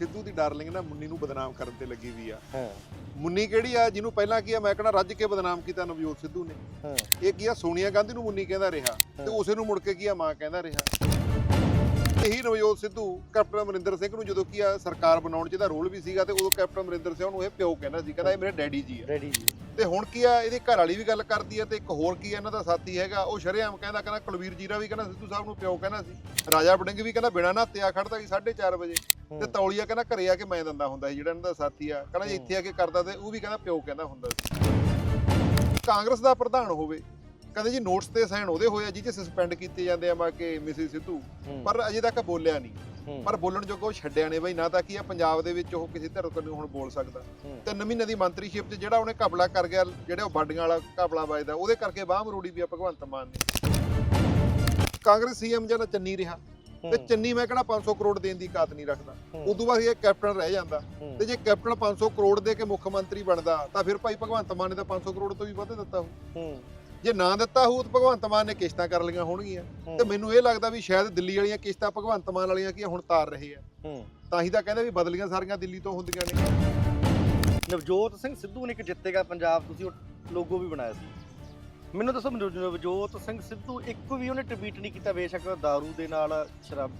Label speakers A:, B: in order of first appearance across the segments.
A: ਸਿੱਧੂ ਦੀ darling ਨਾ ਮੁੰਨੀ ਨੂੰ ਬਦਨਾਮ ਕਰਨ ਤੇ ਲੱਗੀ ਵੀ ਆ।
B: ਹਾਂ।
A: ਮੁੰਨੀ ਕਿਹੜੀ ਆ? ਜਿਹਨੂੰ ਪਹਿਲਾਂ ਕੀ ਆ? ਮੈਂ ਕਹਿੰਦਾ ਰੱਜ ਕੇ ਬਦਨਾਮ ਕੀਤਾ ਨਵਜੋਤ ਸਿੱਧੂ ਨੇ।
B: ਹਾਂ।
A: ਇਹ ਕੀ ਆ? ਸੋਨੀਆ ਗਾਂਧੀ ਨੂੰ ਮੁੰਨੀ ਕਹਿੰਦਾ ਰਿਹਾ ਤੇ ਉਸੇ ਨੂੰ ਮੁੜ ਕੇ ਕੀ ਆ? ਮਾਂ ਕਹਿੰਦਾ ਰਿਹਾ। ਇਹੀ ਨਵਜੋਤ ਸਿੱਧੂ ਕੈਪਟਨ ਅਮਰਿੰਦਰ ਸਿੰਘ ਨੂੰ ਜਦੋਂ ਕੀ ਆ? ਸਰਕਾਰ ਬਣਾਉਣ 'ਚ ਇਹਦਾ ਰੋਲ ਵੀ ਸੀਗਾ ਤੇ ਉਦੋਂ ਕੈਪਟਨ ਅਮਰਿੰਦਰ ਸਿੰਘ ਨੂੰ ਇਹ ਪਿਓ ਕਹਿੰਦਾ ਸੀ ਕਹਿੰਦਾ ਇਹ ਮੇਰੇ ਡੈਡੀ ਜੀ ਆ।
B: ਰੈਡੀ ਜੀ।
A: ਤੇ ਹੁਣ ਕੀ ਆ ਇਹਦੇ ਘਰ ਵਾਲੀ ਵੀ ਗੱਲ ਕਰਦੀ ਆ ਤੇ ਇੱਕ ਹੋਰ ਕੀ ਆ ਇਹਨਾਂ ਦਾ ਸਾਥੀ ਹੈਗਾ ਉਹ ਸ਼ਰੇਆਮ ਕਹਿੰਦਾ ਕਹਿੰਦਾ ਕੁਲਵੀਰ ਜੀਰਾ ਵੀ ਕਹਿੰਦਾ ਸਿੱਧੂ ਸਾਹਿਬ ਨੂੰ ਪਿਓ ਕਹਿੰਦਾ ਸੀ। ਰਾਜਾ ਵੜਿੰਗ ਵੀ ਕਹਿੰਦਾ ਬਿਨਾਂ ਨਹਾਤਿਆ ਖੜਦਾ ਸੀ 4:30 ਵਜੇ। ਤੇ ਤੌਲੀਆ ਕਹਿੰਦਾ ਘਰੇ ਆ ਕੇ ਮੈਂ ਦੰਦਾ ਹੁੰਦਾ ਸੀ ਜਿਹੜਾ ਇਹਨਾਂ ਦਾ ਸਾਥੀ ਆ। ਕਹਿੰਦਾ ਜੇ ਇੱਥੇ ਆ ਕੇ ਕਰਦਾ ਤੇ ਉਹ ਵੀ ਕਹਿੰਦਾ ਪਿਓ ਕਹਿੰਦਾ ਹੁੰਦਾ ਸੀ। ਕਾਂਗਰਸ ਦਾ ਪ੍ਰਧਾਨ ਹੋਵੇ ਕਹਿੰਦੇ ਜੀ ਨੋਟਸ ਤੇ ਸਾਈਨ ਉਹਦੇ ਹੋਏ ਆ ਜਿਹਦੇ ਸਸਪੈਂਡ ਕੀਤੇ ਜਾਂਦੇ ਆ ਮਾ ਕਿ ਮਿਸਿਸ ਸਿੱਧੂ। ਪਰ ਅਜੇ ਤੱਕ ਬੋਲਿਆ ਨਹੀਂ। ਪਰ ਬੋਲਣ ਜੋਗਾ ਛੱਡਿਆ ਨੇ ਬਈ ਨਾ ਤਾਂ ਕੀ ਆ ਪੰਜਾਬ ਦੇ ਵਿੱਚ ਉਹ ਕਿਸੇ ਧਰਮ ਤੋਂ ਹੁਣ ਬੋਲ ਸਕਦਾ। ਤਿੰਨ ਮਹੀਨੇ ਦੀ ਮੰਤਰੀਸ਼ਿਪ 'ਚ ਜਿਹੜਾ ਉਹਨੇ ਘਪਲਾ ਕਰ ਗਿਆ ਜਿਹੜੇ ਉਹ ਬਾਡੀਆਂ ਵਾਲਾ ਘਪਲਾ ਵੱਜਦਾ ਉਹਦੇ ਕਰਕੇ ਬਾਹ ਮਰੋੜੀ ਵੀ ਆ ਭਗਵੰਤ ਮਾਨ ਨੇ। ਕਾਂਗਰਸ ਸੀਐਮ ਜਿਹੜਾ ਚੰਨੀ ਰਿਹਾ ਤੇ ਚੰਨੀ ਮੈਂ ਕਹਿੰਦਾ 500 ਕਰੋੜ ਦੇਣ ਦੀ ਕਾਤ ਨਹੀਂ ਰੱਖਦਾ। ਉਦੋਂ ਬਾਅਦ ਇਹ ਕੈਪਟਨ ਰਹਿ ਜਾਂਦਾ। ਤੇ ਜੇ ਕੈਪਟਨ 500 ਕਰੋੜ ਦੇ ਕੇ ਮੁੱਖ ਮੰਤਰੀ ਬਣਦਾ ਤਾਂ ਫਿਰ ਭਾਈ ਭਗਵੰਤ ਮਾਨ ਨੇ ਤਾਂ 500 ਕਰੋੜ ਤੋਂ ਵੀ ਵੱਧ ਦਿੱਤਾ ਹੋ। ਜੇ ਨਾ ਦਿੱਤਾ ਹੋਊ ਤਾਂ ਭਗਵੰਤ ਮਾਨ ਨੇ ਕਿਸ਼ਤਾਂ ਕਰ ਲਈਆਂ ਹੋਣਗੀਆਂ। ਤੇ ਮੈਨੂੰ ਇਹ ਲੱਗਦਾ ਵੀ ਸ਼ਾਇਦ ਦਿੱਲੀ ਵਾਲੀਆਂ ਕਿਸ਼ਤਾਂ ਭਗਵੰਤ ਮਾਨ ਵਾਲੀਆਂ ਕੀ ਹੁਣ ਤਾਰ ਰਹੇ ਆ। ਤਾਂ ਹੀ ਤਾਂ ਕਹਿੰਦੇ ਵੀ ਬਦਲੀਆਂ ਸਾਰੀਆਂ ਦਿੱਲੀ ਤੋਂ ਹੁੰਦੀਆਂ ਨੇ।
B: ਨਵਜੋਤ ਸਿੰਘ ਸਿੱਧੂ ਨੇ ਇੱਕ ਜਿੱਤੇਗਾ ਪੰਜਾਬ ਤੁਸੀਂ ਉਹ ਲੋਗੋ ਵੀ ਬਣਾਇਆ ਸੀ। ਮੈਨੂੰ ਦੱਸੋ ਨਵ- ਨਵਜੋਤ ਸਿੰਘ ਸਿੱਧੂ ਇੱਕ ਵੀ ਉਹਨੇ ਟਵੀਟ ਨਹੀਂ ਕੀਤਾ ਬੇਸ਼ੱਕ दारू ਦੇ ਨਾਲ ਸ਼ਰਾਬ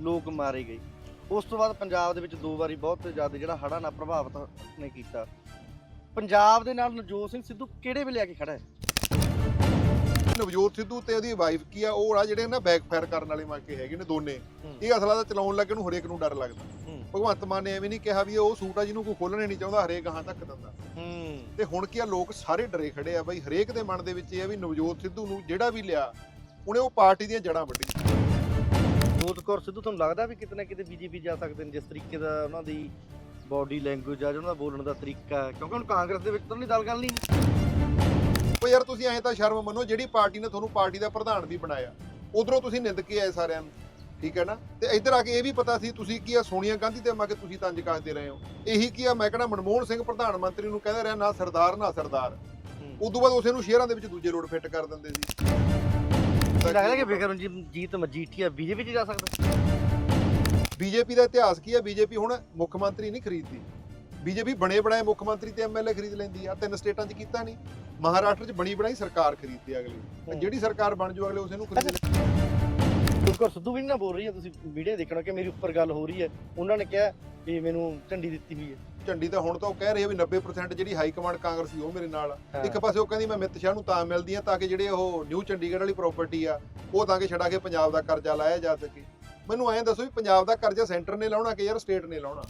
B: ਲੋਕ ਮਾਰੇ ਗਏ। ਉਸ ਤੋਂ ਬਾਅਦ ਪੰਜਾਬ ਦੇ ਵਿੱਚ ਦੋ ਵਾਰੀ ਬਹੁਤ ਜ਼ਿਆਦਾ ਜਿਹੜਾ ਹੜ੍ਹਾਂ ਨਾਲ ਪ੍ਰਭਾਵਿਤ ਨੇ ਕੀਤਾ। ਪੰਜਾਬ ਦੇ ਨਾਲ ਨਵਜੋਤ ਸਿੰਘ ਸਿੱਧੂ ਕਿਹੜੇ ਵੇਲੇ ਆ ਕੇ ਖੜਾ ਹੈ?
A: ਨਵਜੋਤ ਸਿੱਧੂ ਤੇ ਉਹਦੀ ਵਾਈਫ ਕੀ ਆ ਉਹ ਆ ਜਿਹੜੇ ਨਾ ਬੈਕਫਾਇਰ ਕਰਨ ਵਾਲੇ ਮਾਕੇ ਹੈਗੇ ਨੇ ਦੋਨੇ। ਇਹ ਅਸਲਾ ਦਾ ਚਲਾਉਣ ਲੱਗੇ ਨੂੰ ਹਰੇਕ ਨੂੰ ਡਰ ਲੱਗਦਾ। ਭਗਵੰਤ ਮਾਨ ਨੇ ਐਵੇਂ ਨਹੀਂ ਕਿਹਾ ਵੀ ਉਹ ਸੂਟ ਆ ਜਿਹਨੂੰ ਕੋਈ ਖੋਲਣੇ ਨਹੀਂ ਚਾਹੁੰਦਾ ਹਰੇਕ ਗਾਹਾਂ ਤੱਕ ਦਿੰਦਾ। ਤੇ ਹੁਣ ਕੀ ਆ ਲੋਕ ਸਾਰੇ ਡਰੇ ਖੜੇ ਆ ਬਈ ਹਰੇਕ ਦੇ ਮਨ ਦੇ ਵਿੱਚ ਇਹ ਆ ਵੀ ਨਵਜੋਤ ਸਿੱਧੂ ਨੂੰ ਜਿਹੜਾ ਵੀ ਲਿਆ ਉਹਨੇ ਉਹ ਪਾਰਟੀ ਦੀਆਂ ਜੜਾਂ ਵੱਢੀਆਂ।
B: ਨਵਜੋਤ ਕੌਰ ਸਿੱਧੂ ਤੁਹਾਨੂੰ ਲੱਗਦਾ ਵੀ ਕਿਤੇ ਨਾ ਕਿਤੇ ਬੀਜੇਪੀ ਜਾ ਸਕਦੇ ਨੇ ਜਿਸ ਤਰੀਕੇ ਦਾ ਉਹਨਾਂ ਦੀ ਬਾਡੀ ਲੈਂਗੁਏਜ ਆ ਜਾਂ ਉਹਨਾਂ ਦਾ ਬੋਲਣ ਦਾ ਤਰੀਕਾ ਕਿਉਂਕਿ ਹੁਣ ਕਾਂਗਰਸ ਦੇ ਵਿੱਚ ਤਾਂ ਨਹੀਂ ਦਲ ਗੱਲ ਨਹੀਂ।
A: ਉਹ ਯਾਰ ਤੁਸੀਂ ਐਂ ਤਾਂ ਸ਼ਰਮ ਮੰਨੋ ਜਿਹੜੀ ਪਾਰਟੀ ਨੇ ਤੁਹਾਨੂੰ ਪਾਰਟੀ ਦਾ ਪ੍ਰਧਾਨ ਵੀ ਬਣਾਇਆ ਉਧਰੋਂ ਤੁਸੀਂ ਨਿੰਦ ਕੇ ਆਏ ਸਾਰਿਆਂ ਨੂੰ ਠੀਕ ਹੈ ਨਾ? ਤੇ ਇੱਧਰ ਆ ਕੇ ਇਹ ਵੀ ਪਤਾ ਸੀ ਤੁਸੀਂ ਕੀ ਆ ਸੋਨੀਆ ਗਾਂਧੀ ਤੇ ਮਾ ਕੇ ਤੁਸੀਂ ਤੰਜ ਕੱਸਦੇ ਰਹੇ ਹੋ। ਇਹੀ ਕੀ ਆ ਮੈਂ ਕਹਿੰਦਾ ਮਨਮੋਹਨ ਸਿੰਘ ਪ੍ਰਧਾਨ ਮੰਤਰੀ ਨੂੰ ਕਹਿੰਦਾ ਰਿਹਾ ਨਾ ਸਰਦਾਰ ਨਾ ਸਰਦਾਰ। ਉਦੋਂ ਬਾਅਦ ਉਸੇ ਨੂੰ ਸ਼ਹਿਰਾਂ ਦੇ ਵਿੱਚ ਦੂਜੇ ਰੋਡ ਫਿੱਟ ਕਰ ਦਿੰਦੇ ਸੀ।
B: ਲੱਗਦਾ ਕਿ ਬਿਕਰਮਜੀਤ ਮਜੀਠੀਆ ਬੀਜੇਪੀ 'ਚ ਜਾ ਸਕਦਾ?
A: ਬੀਜੇਪੀ ਦਾ ਇਤਿਹਾਸ ਕੀ ਹੈ ਬੀਜੇਪੀ ਹੁਣ ਮੁੱਖ ਮੰਤਰੀ ਨਹੀਂ ਖਰੀਦਦੀ। ਬੀਜੇਪੀ ਬਣੇ ਬਣਾਏ ਮੁੱਖ ਮੰਤਰੀ ਤੇ ਐਮਐਲਏ ਖਰੀਦ ਲੈਂਦੀ ਆ ਤਿੰਨ ਸਟੇਟਾਂ 'ਚ ਕੀਤਾ ਨਹੀਂ। ਮਹਾਰਾਸ਼ਟਰ 'ਚ ਬਣੀ ਬਣਾਈ ਸਰਕਾਰ ਖਰੀਦਦੀ ਆ ਅਗਲੀ। ਜਿਹੜੀ ਸਰਕਾਰ ਬਣ ਜੂ ਅਗਲੇ ਉਸੇ ਨੂੰ ਖਰੀਦ
B: ਦੁਰਕਰ ਸਿੱਧੂ ਵੀ ਨੀ ਨਾ ਬੋਲ ਰਹੀ ਹੈ ਤੁਸੀਂ ਵੀਡੀਓ ਦੇਖਣਾ ਕਿ ਮੇਰੀ ਉੱਪਰ ਗੱਲ ਹੋ ਰਹੀ ਹੈ। ਉਹਨਾਂ ਨੇ ਕਿਹਾ ਕਿ ਮੈਨੂੰ ਝੰਡੀ ਦਿੱਤੀ ਹੋਈ ਹੈ।
A: ਝੰਡੀ ਤਾਂ ਹੁਣ ਤਾਂ ਉਹ ਕਹਿ ਰਹੇ ਆ ਵੀ 90% ਜਿਹੜੀ ਹਾਈ ਕਮਾਂਡ ਕਾਂਗਰਸ ਦੀ ਉਹ ਮੇਰੇ ਨਾਲ। ਇੱਕ ਪਾਸੇ ਉਹ ਕਹਿੰਦੀ ਮੈਂ ਮਿੱਤ ਸ਼ਾਹ ਨੂੰ ਤਾਂ ਮਿਲਦੀ ਆ ਤਾਂ ਕਿ ਜਿਹੜੇ ਉਹ ਨਿਊ ਚੰਡੀਗੜ੍ਹ ਵਾਲੀ ਪ੍ਰਾਪਰਟੀ ਆ ਉਹ ਤਾਂ ਕਿ ਛਡਾ ਕੇ ਪੰਜਾਬ ਦਾ ਕਰਜ਼ਾ ਲਾਇਆ ਜਾ ਸਕੇ। ਮੈਨੂੰ ਐਂ ਦੱਸੋ ਵੀ ਪੰਜਾਬ ਦਾ ਕਰਜ਼ਾ ਸੈਂਟਰ ਨੇ ਲਾਉਣਾ ਕਿ ਯਾਰ ਸਟੇਟ ਨੇ ਲਾਉਣਾ?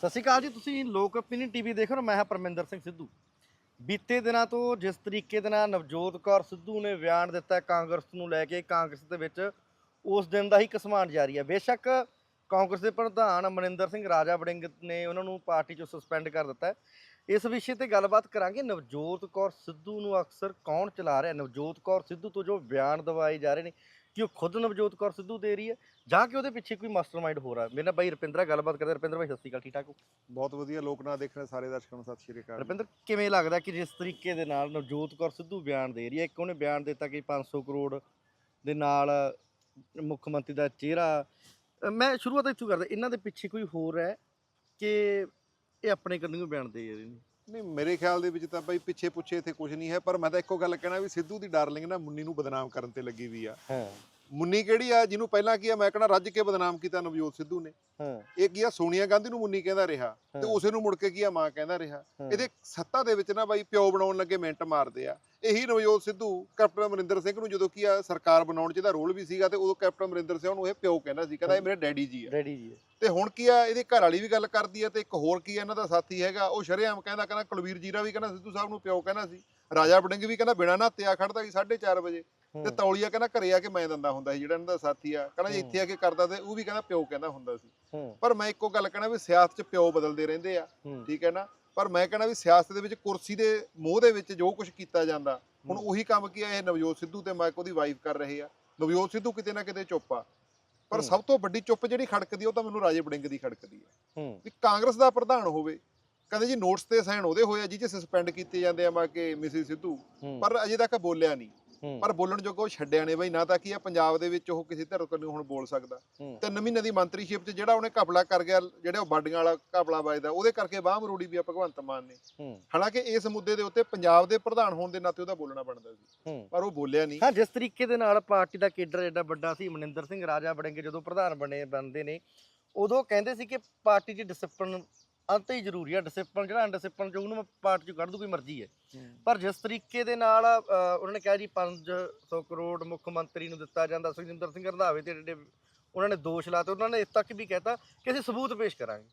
B: ਸਤਿ ਸ਼੍ਰੀ ਅਕਾਲ ਜੀ, ਤੁਸੀਂ ਲੋਕ ਓਪੀਨੀਅਨ ਟੀਵੀ ਦੇਖ ਰਹੇ ਹੋ, ਮੈਂ ਹਾਂ ਪਰਮਿੰਦਰ ਸਿੰਘ ਸਿੱਧੂ। ਬੀਤੇ ਦਿਨਾਂ ਤੋਂ ਜਿਸ ਤਰੀਕੇ ਦੇ ਨਾਲ ਨਵਜੋਤ ਕੌਰ ਸਿੱਧੂ ਨੇ ਬਿਆਨ ਦਿੱਤਾ ਕਾਂਗਰਸ ਨੂੰ ਲੈ ਕੇ, ਕਾਂਗਰਸ ਦੇ ਵਿੱਚ ਉਸ ਦਿਨ ਦਾ ਹੀ ਕਸਮਾਨ ਜਾਰੀ ਹੈ। ਬੇਸ਼ੱਕ ਕਾਂਗਰਸ ਦੇ ਪ੍ਰਧਾਨ ਅਮਰਿੰਦਰ ਸਿੰਘ ਰਾਜਾ ਵੜਿੰਗ ਨੇ ਉਹਨਾਂ ਨੂੰ ਪਾਰਟੀ ਚੋਂ ਸਸਪੈਂਡ ਕਰ ਦਿੱਤਾ ਇਸ ਵਿਸ਼ੇ ਤੇ ਗੱਲਬਾਤ ਕਰਾਂਗੇ। ਨਵਜੋਤ ਕੌਰ ਸਿੱਧੂ ਨੂੰ ਅਕਸਰ ਕੌਣ ਚਲਾ ਰਿਹਾ ਨਵਜੋਤ ਕੌਰ ਸਿੱਧੂ ਤੋਂ ਜੋ ਬਿਆਨ ਦਵਾਏ ਜਾ ਰਹੇ ਨੇ ਕਿ ਉਹ ਖੁਦ ਨਵਜੋਤ ਕੌਰ ਸਿੱਧੂ ਦੇ ਰਹੀ ਹੈ ਜਾਂ ਕਿ ਉਹਦੇ ਪਿੱਛੇ ਕੋਈ ਮਾਸਟਰਮਾਈਂਡ ਹੋ ਰਿਹਾ ਮੇਰੇ ਨਾਲ ਬਾਈ ਰੁਪਿੰਦਰਾ ਗੱਲਬਾਤ ਕਰਦੇ ਰੁਪਿੰਦਰ ਭਾਈ ਸਤਿ ਸ਼੍ਰੀ ਅਕਾਲ ਠੀਕ ਠਾਕ ਹੋ?
A: ਬਹੁਤ ਵਧੀਆ ਲੋਕ ਨਾ ਦੇਖਣ ਸਾਰੇ ਦਰਸ਼ਕਾਂ ਨੂੰ ਸਤਿ ਸ਼੍ਰੀ ਅਕਾਲ
B: ਰੁਪਿੰਦਰ ਕਿਵੇਂ ਲੱਗਦਾ ਕਿ ਜਿਸ ਤਰੀਕੇ ਦੇ ਨਾਲ ਨਵਜੋਤ ਕੌਰ ਸਿੱਧੂ ਬਿਆਨ ਦੇ ਰਹੀ ਹੈ? ਇੱਕ ਉਹਨੇ ਬਿਆਨ ਦਿੱਤਾ ਕਿ 500 ਕਰੋੜ ਦੇ ਨਾਲ ਮੁੱਖ ਮੰਤਰੀ ਦਾ ਚਿਹਰਾ। ਮੈਂ ਸ਼ੁਰੂਆਤ ਇੱਥੋਂ ਕਰਦਾ ਇਹਨਾਂ ਦੇ ਪਿੱਛੇ ਕੋਈ ਹੋਰ ਹੈ ਕਿ ਇਹ ਆਪਣੇ ਕੰਨਿਓ ਬਿਆਨ ਦੇ ਰਹੇ ਨੇ?
A: ਨਹੀਂ, ਮੇਰੇ ਖਿਆਲ ਦੇ ਵਿੱਚ ਤਾਂ ਬਈ ਪਿੱਛੇ ਪੁੱਛੇ ਇੱਥੇ ਕੁਝ ਨਹੀਂ ਹੈ, ਪਰ ਮੈਂ ਤਾਂ ਇੱਕੋ ਗੱਲ ਕਹਿਣਾ ਵੀ ਸਿੱਧੂ ਦੀ ਡਾਰਲਿੰਗ ਨਾ ਮੁੰਨੀ ਨੂੰ ਬਦਨਾਮ ਕਰਨ ਤੇ ਲੱਗੀ ਵੀ ਆ।
B: ਹਾਂ।
A: ਮੁੰਨੀ ਕਿਹੜੀ ਆ ਜਿਹਨੂੰ ਪਹਿਲਾਂ ਕੀ ਆ ਮੈਂ ਕਹਿੰਦਾ ਰੱਜ ਕੇ ਬਦਨਾਮ ਕੀਤਾ ਨਵਜੋਤ ਸਿੱਧੂ ਨੇ।
B: ਹਾਂ।
A: ਇਹ ਕੀ ਆ ਸੋਨੀਆ ਗਾਂਧੀ ਨੂੰ ਮੁੰਨੀ ਕਹਿੰਦਾ ਰਿਹਾ ਤੇ। ਉਸੇ ਨੂੰ ਮੁੜ ਕੇ ਕੀ ਆ ਮਾਂ ਕਹਿੰਦਾ ਰਿਹਾ। ਇਹਦੇ ਸੱਤਾ ਦੇ ਵਿੱਚ ਨਾ ਬਾਈ ਪਿਓ ਬਣਾਉਣ ਲੱਗੇ ਮਿੰਟ ਮਾਰਦੇ ਆ। ਇਹੀ ਨਵਜੋਤ ਸਿੱਧੂ ਕੈਪਟਨ ਅਮਰਿੰਦਰ ਸਿੰਘ ਨੂੰ ਜਦੋਂ ਕੀ ਆ ਸਰਕਾਰ ਬਣਾਉਣ 'ਚ ਇਹਦਾ ਰੋਲ ਵੀ ਸੀਗਾ ਤੇ ਉਦੋਂ ਕੈਪਟਨ ਅਮਰਿੰਦਰ ਸਿੰਘ ਨੂੰ ਇਹ ਪਿਓ ਕਹਿੰਦਾ ਸੀ ਕਹਿੰਦਾ ਇਹ ਮੇਰੇ ਡੈਡੀ ਜੀ ਆ।
B: ਰੈਡੀ ਜੀ।
A: ਤੇ ਹੁਣ ਕੀ ਆ ਇਹਦੇ ਘਰ ਵਾਲੀ ਵੀ ਗੱਲ ਕਰਦੀ ਆ ਤੇ ਇੱਕ ਹੋਰ ਕੀ ਆ ਇਹਨਾਂ ਦਾ ਸਾਥੀ ਹੈਗਾ ਉਹ ਸ਼ਰੇਆਮ ਕਹਿੰਦਾ ਕਹਿੰਦਾ ਕੁਲਵੀਰ ਜੀਰਾ ਵੀ ਕਹਿੰਦਾ ਸਿੱਧੂ ਸਾਹਿਬ ਨੂੰ ਪਿਓ ਕਹਿੰਦਾ ਸੀ। ਰਾਜਾ ਵੜਿੰਗ ਵੀ ਕਹਿੰਦਾ ਬਿਨਾਂ ਨਹਾਤਿਆ ਖੜਦਾ ਸੀ 4:30 ਵਜੇ। ਤੇ। ਤੌਲੀਆ ਕਹਿੰਦਾ ਘਰੇ ਆ ਕੇ ਮੈਂ ਦੰਦਾ ਹੁੰਦਾ ਸੀ ਜਿਹੜਾ ਇਹਨਾਂ ਦਾ ਸਾਥੀ ਆ। ਕਹਿੰਦਾ। ਇੱਥੇ ਆ ਕੇ ਕਰਦਾ ਤੇ ਉਹ ਵੀ ਕਹਿੰਦਾ ਪਿਓ ਕਹਿੰਦਾ ਹੁੰਦਾ ਸੀ। ਪਰ ਮੈਂ ਇੱਕੋ ਗੱਲ ਕਹਿਣਾ ਵੀ ਸਿਆਸਤ 'ਚ ਪਿਓ ਬਦਲਦੇ ਰਹਿੰਦੇ ਆ ਠੀਕ ਹੈ ਨਾ? ਪਰ ਮੈਂ ਕਹਿਣਾ ਵੀ ਸਿਆਸਤ ਦੇ ਵਿੱਚ ਕੁਰਸੀ ਦੇ ਮੋਹ ਦੇ ਵਿੱਚ ਜੋ ਕੁਝ ਕੀਤਾ ਜਾਂਦਾ ਹੁਣ। ਉਹੀ ਕੰਮ ਕੀ ਆ ਇਹ ਨਵਜੋਤ ਸਿੱਧੂ ਤੇ ਮਾਈਕ ਉਹਦੀ ਵਾਈਫ ਕਰ ਰਹੇ ਆ। ਨਵਜੋਤ ਸਿੱਧੂ ਕਿਤੇ ਨਾ ਕਿਤੇ ਚੁੱਪ ਆ। ਪਰ। ਸਭ ਤੋਂ ਵੱਡੀ ਚੁੱਪ ਜਿਹੜੀ ਖੜਕਦੀ ਉਹ ਤਾਂ ਮੈਨੂੰ ਰਾਜੇ ਵੜਿੰਗ ਦੀ ਖੜਕਦੀ ਆ।
B: ਹੂੰ।
A: ਵੀ ਕਾਂਗਰਸ ਦਾ ਪ੍ਰਧਾਨ ਹੋਵੇ ਕਹਿੰਦੇ ਜੀ ਨੋਟਸ ਤੇ ਸਾਈਨ ਉਹਦੇ ਹੋਏ ਆ ਜਿਹਦੇ ਸਸਪੈਂਡ ਕੀਤੇ ਜਾਂਦੇ ਆ ਮਾ ਕਿ ਮਿਸਿਸ ਸਿੱਧੂ। ਪਰ ਅਜੇ ਤੱਕ ਬੋਲਿਆ ਨਹੀਂ। ਪਰ ਬੋਲਣ ਜੋਗਾ ਉਹ ਛੱਡਿਆ ਨੇ ਬਈ ਨਾ ਤਾਂ ਕੀ ਆ ਪੰਜਾਬ ਦੇ ਵਿੱਚ ਉਹ ਕਿਸੇ ਧਿਰ ਨੂੰ ਹੁਣ ਬੋਲ ਸਕਦਾ। ਤਿੰਨ ਮਹੀਨੇ ਦੀ ਮੰਤਰੀਸ਼ਿਪ 'ਚ ਜਿਹੜਾ ਉਹਨੇ ਘਪਲਾ ਕਰ ਗਿਆ ਜਿਹੜੇ ਉਹ ਬਾਡੀਆਂ ਵਾਲਾ ਘਪਲਾ ਵੱਜਦਾ ਉਹਦੇ ਕਰਕੇ ਬਾਹ ਮਰੋੜੀ ਵੀ ਆ ਭਗਵੰਤ ਮਾਨ ਨੇ। ਹਾਲਾਂਕਿ ਇਸ ਮੁੱਦੇ ਦੇ ਉੱਤੇ ਪੰਜਾਬ ਦੇ ਪ੍ਰਧਾਨ ਹੋਣ ਦੇ ਨਾਤੇ ਉਹਦਾ ਬੋਲਣਾ ਬਣਦਾ ਸੀ। ਪਰ ਉਹ ਬੋਲਿਆ ਨਹੀਂ
B: ਹਾਂ ਜਿਸ ਤਰੀਕੇ ਦੇ ਨਾਲ ਪਾਰਟੀ ਦਾ ਕੇਡਰ ਐਡਾ ਵੱਡਾ ਸੀ ਮਨਿੰਦਰ ਸਿੰਘ ਰਾਜਾ ਬੜਿੰਗੇ ਜਦੋਂ ਪ੍ਰਧਾਨ ਬਣੇ ਬਣਦੇ ਨੇ ਉਦੋਂ ਕਹਿੰਦੇ ਸੀ ਕਿ ਪਾਰਟੀ 'ਚ ਡਿਸਪਲਿਨ ਅੰਤ ਹੀ ਜ਼ਰੂਰੀ ਆ ਡਿਸਪਲਿਨ ਜਿਹੜਾ ਅਨਡਿਸਪਲਿਨ ਚ ਉਹਨੂੰ ਮੈਂ ਪਾਰਟੀ 'ਚ ਕੱਢ ਦੂ ਕੋਈ ਮਰਜ਼ੀ ਹੈ। ਪਰ ਜਿਸ ਤਰੀਕੇ ਦੇ ਨਾਲ ਅ, ਉਹਨਾਂ ਨੇ ਕਿਹਾ ਜੀ 500 ਕਰੋੜ ਮੁੱਖ ਮੰਤਰੀ ਨੂੰ ਦਿੱਤਾ ਜਾਂਦਾ ਸੁਖਜਿੰਦਰ ਸਿੰਘ ਰੰਧਾਵੇ ਤੇ ਜਿਹੜੇ ਉਹਨਾਂ ਨੇ ਦੋਸ਼ ਲਾਤੇ ਉਹਨਾਂ ਨੇ ਇਸ ਤੱਕ ਵੀ ਕਹਿਤਾ ਕਿ ਅਸੀਂ ਸਬੂਤ ਪੇਸ਼ ਕਰਾਂਗੇ।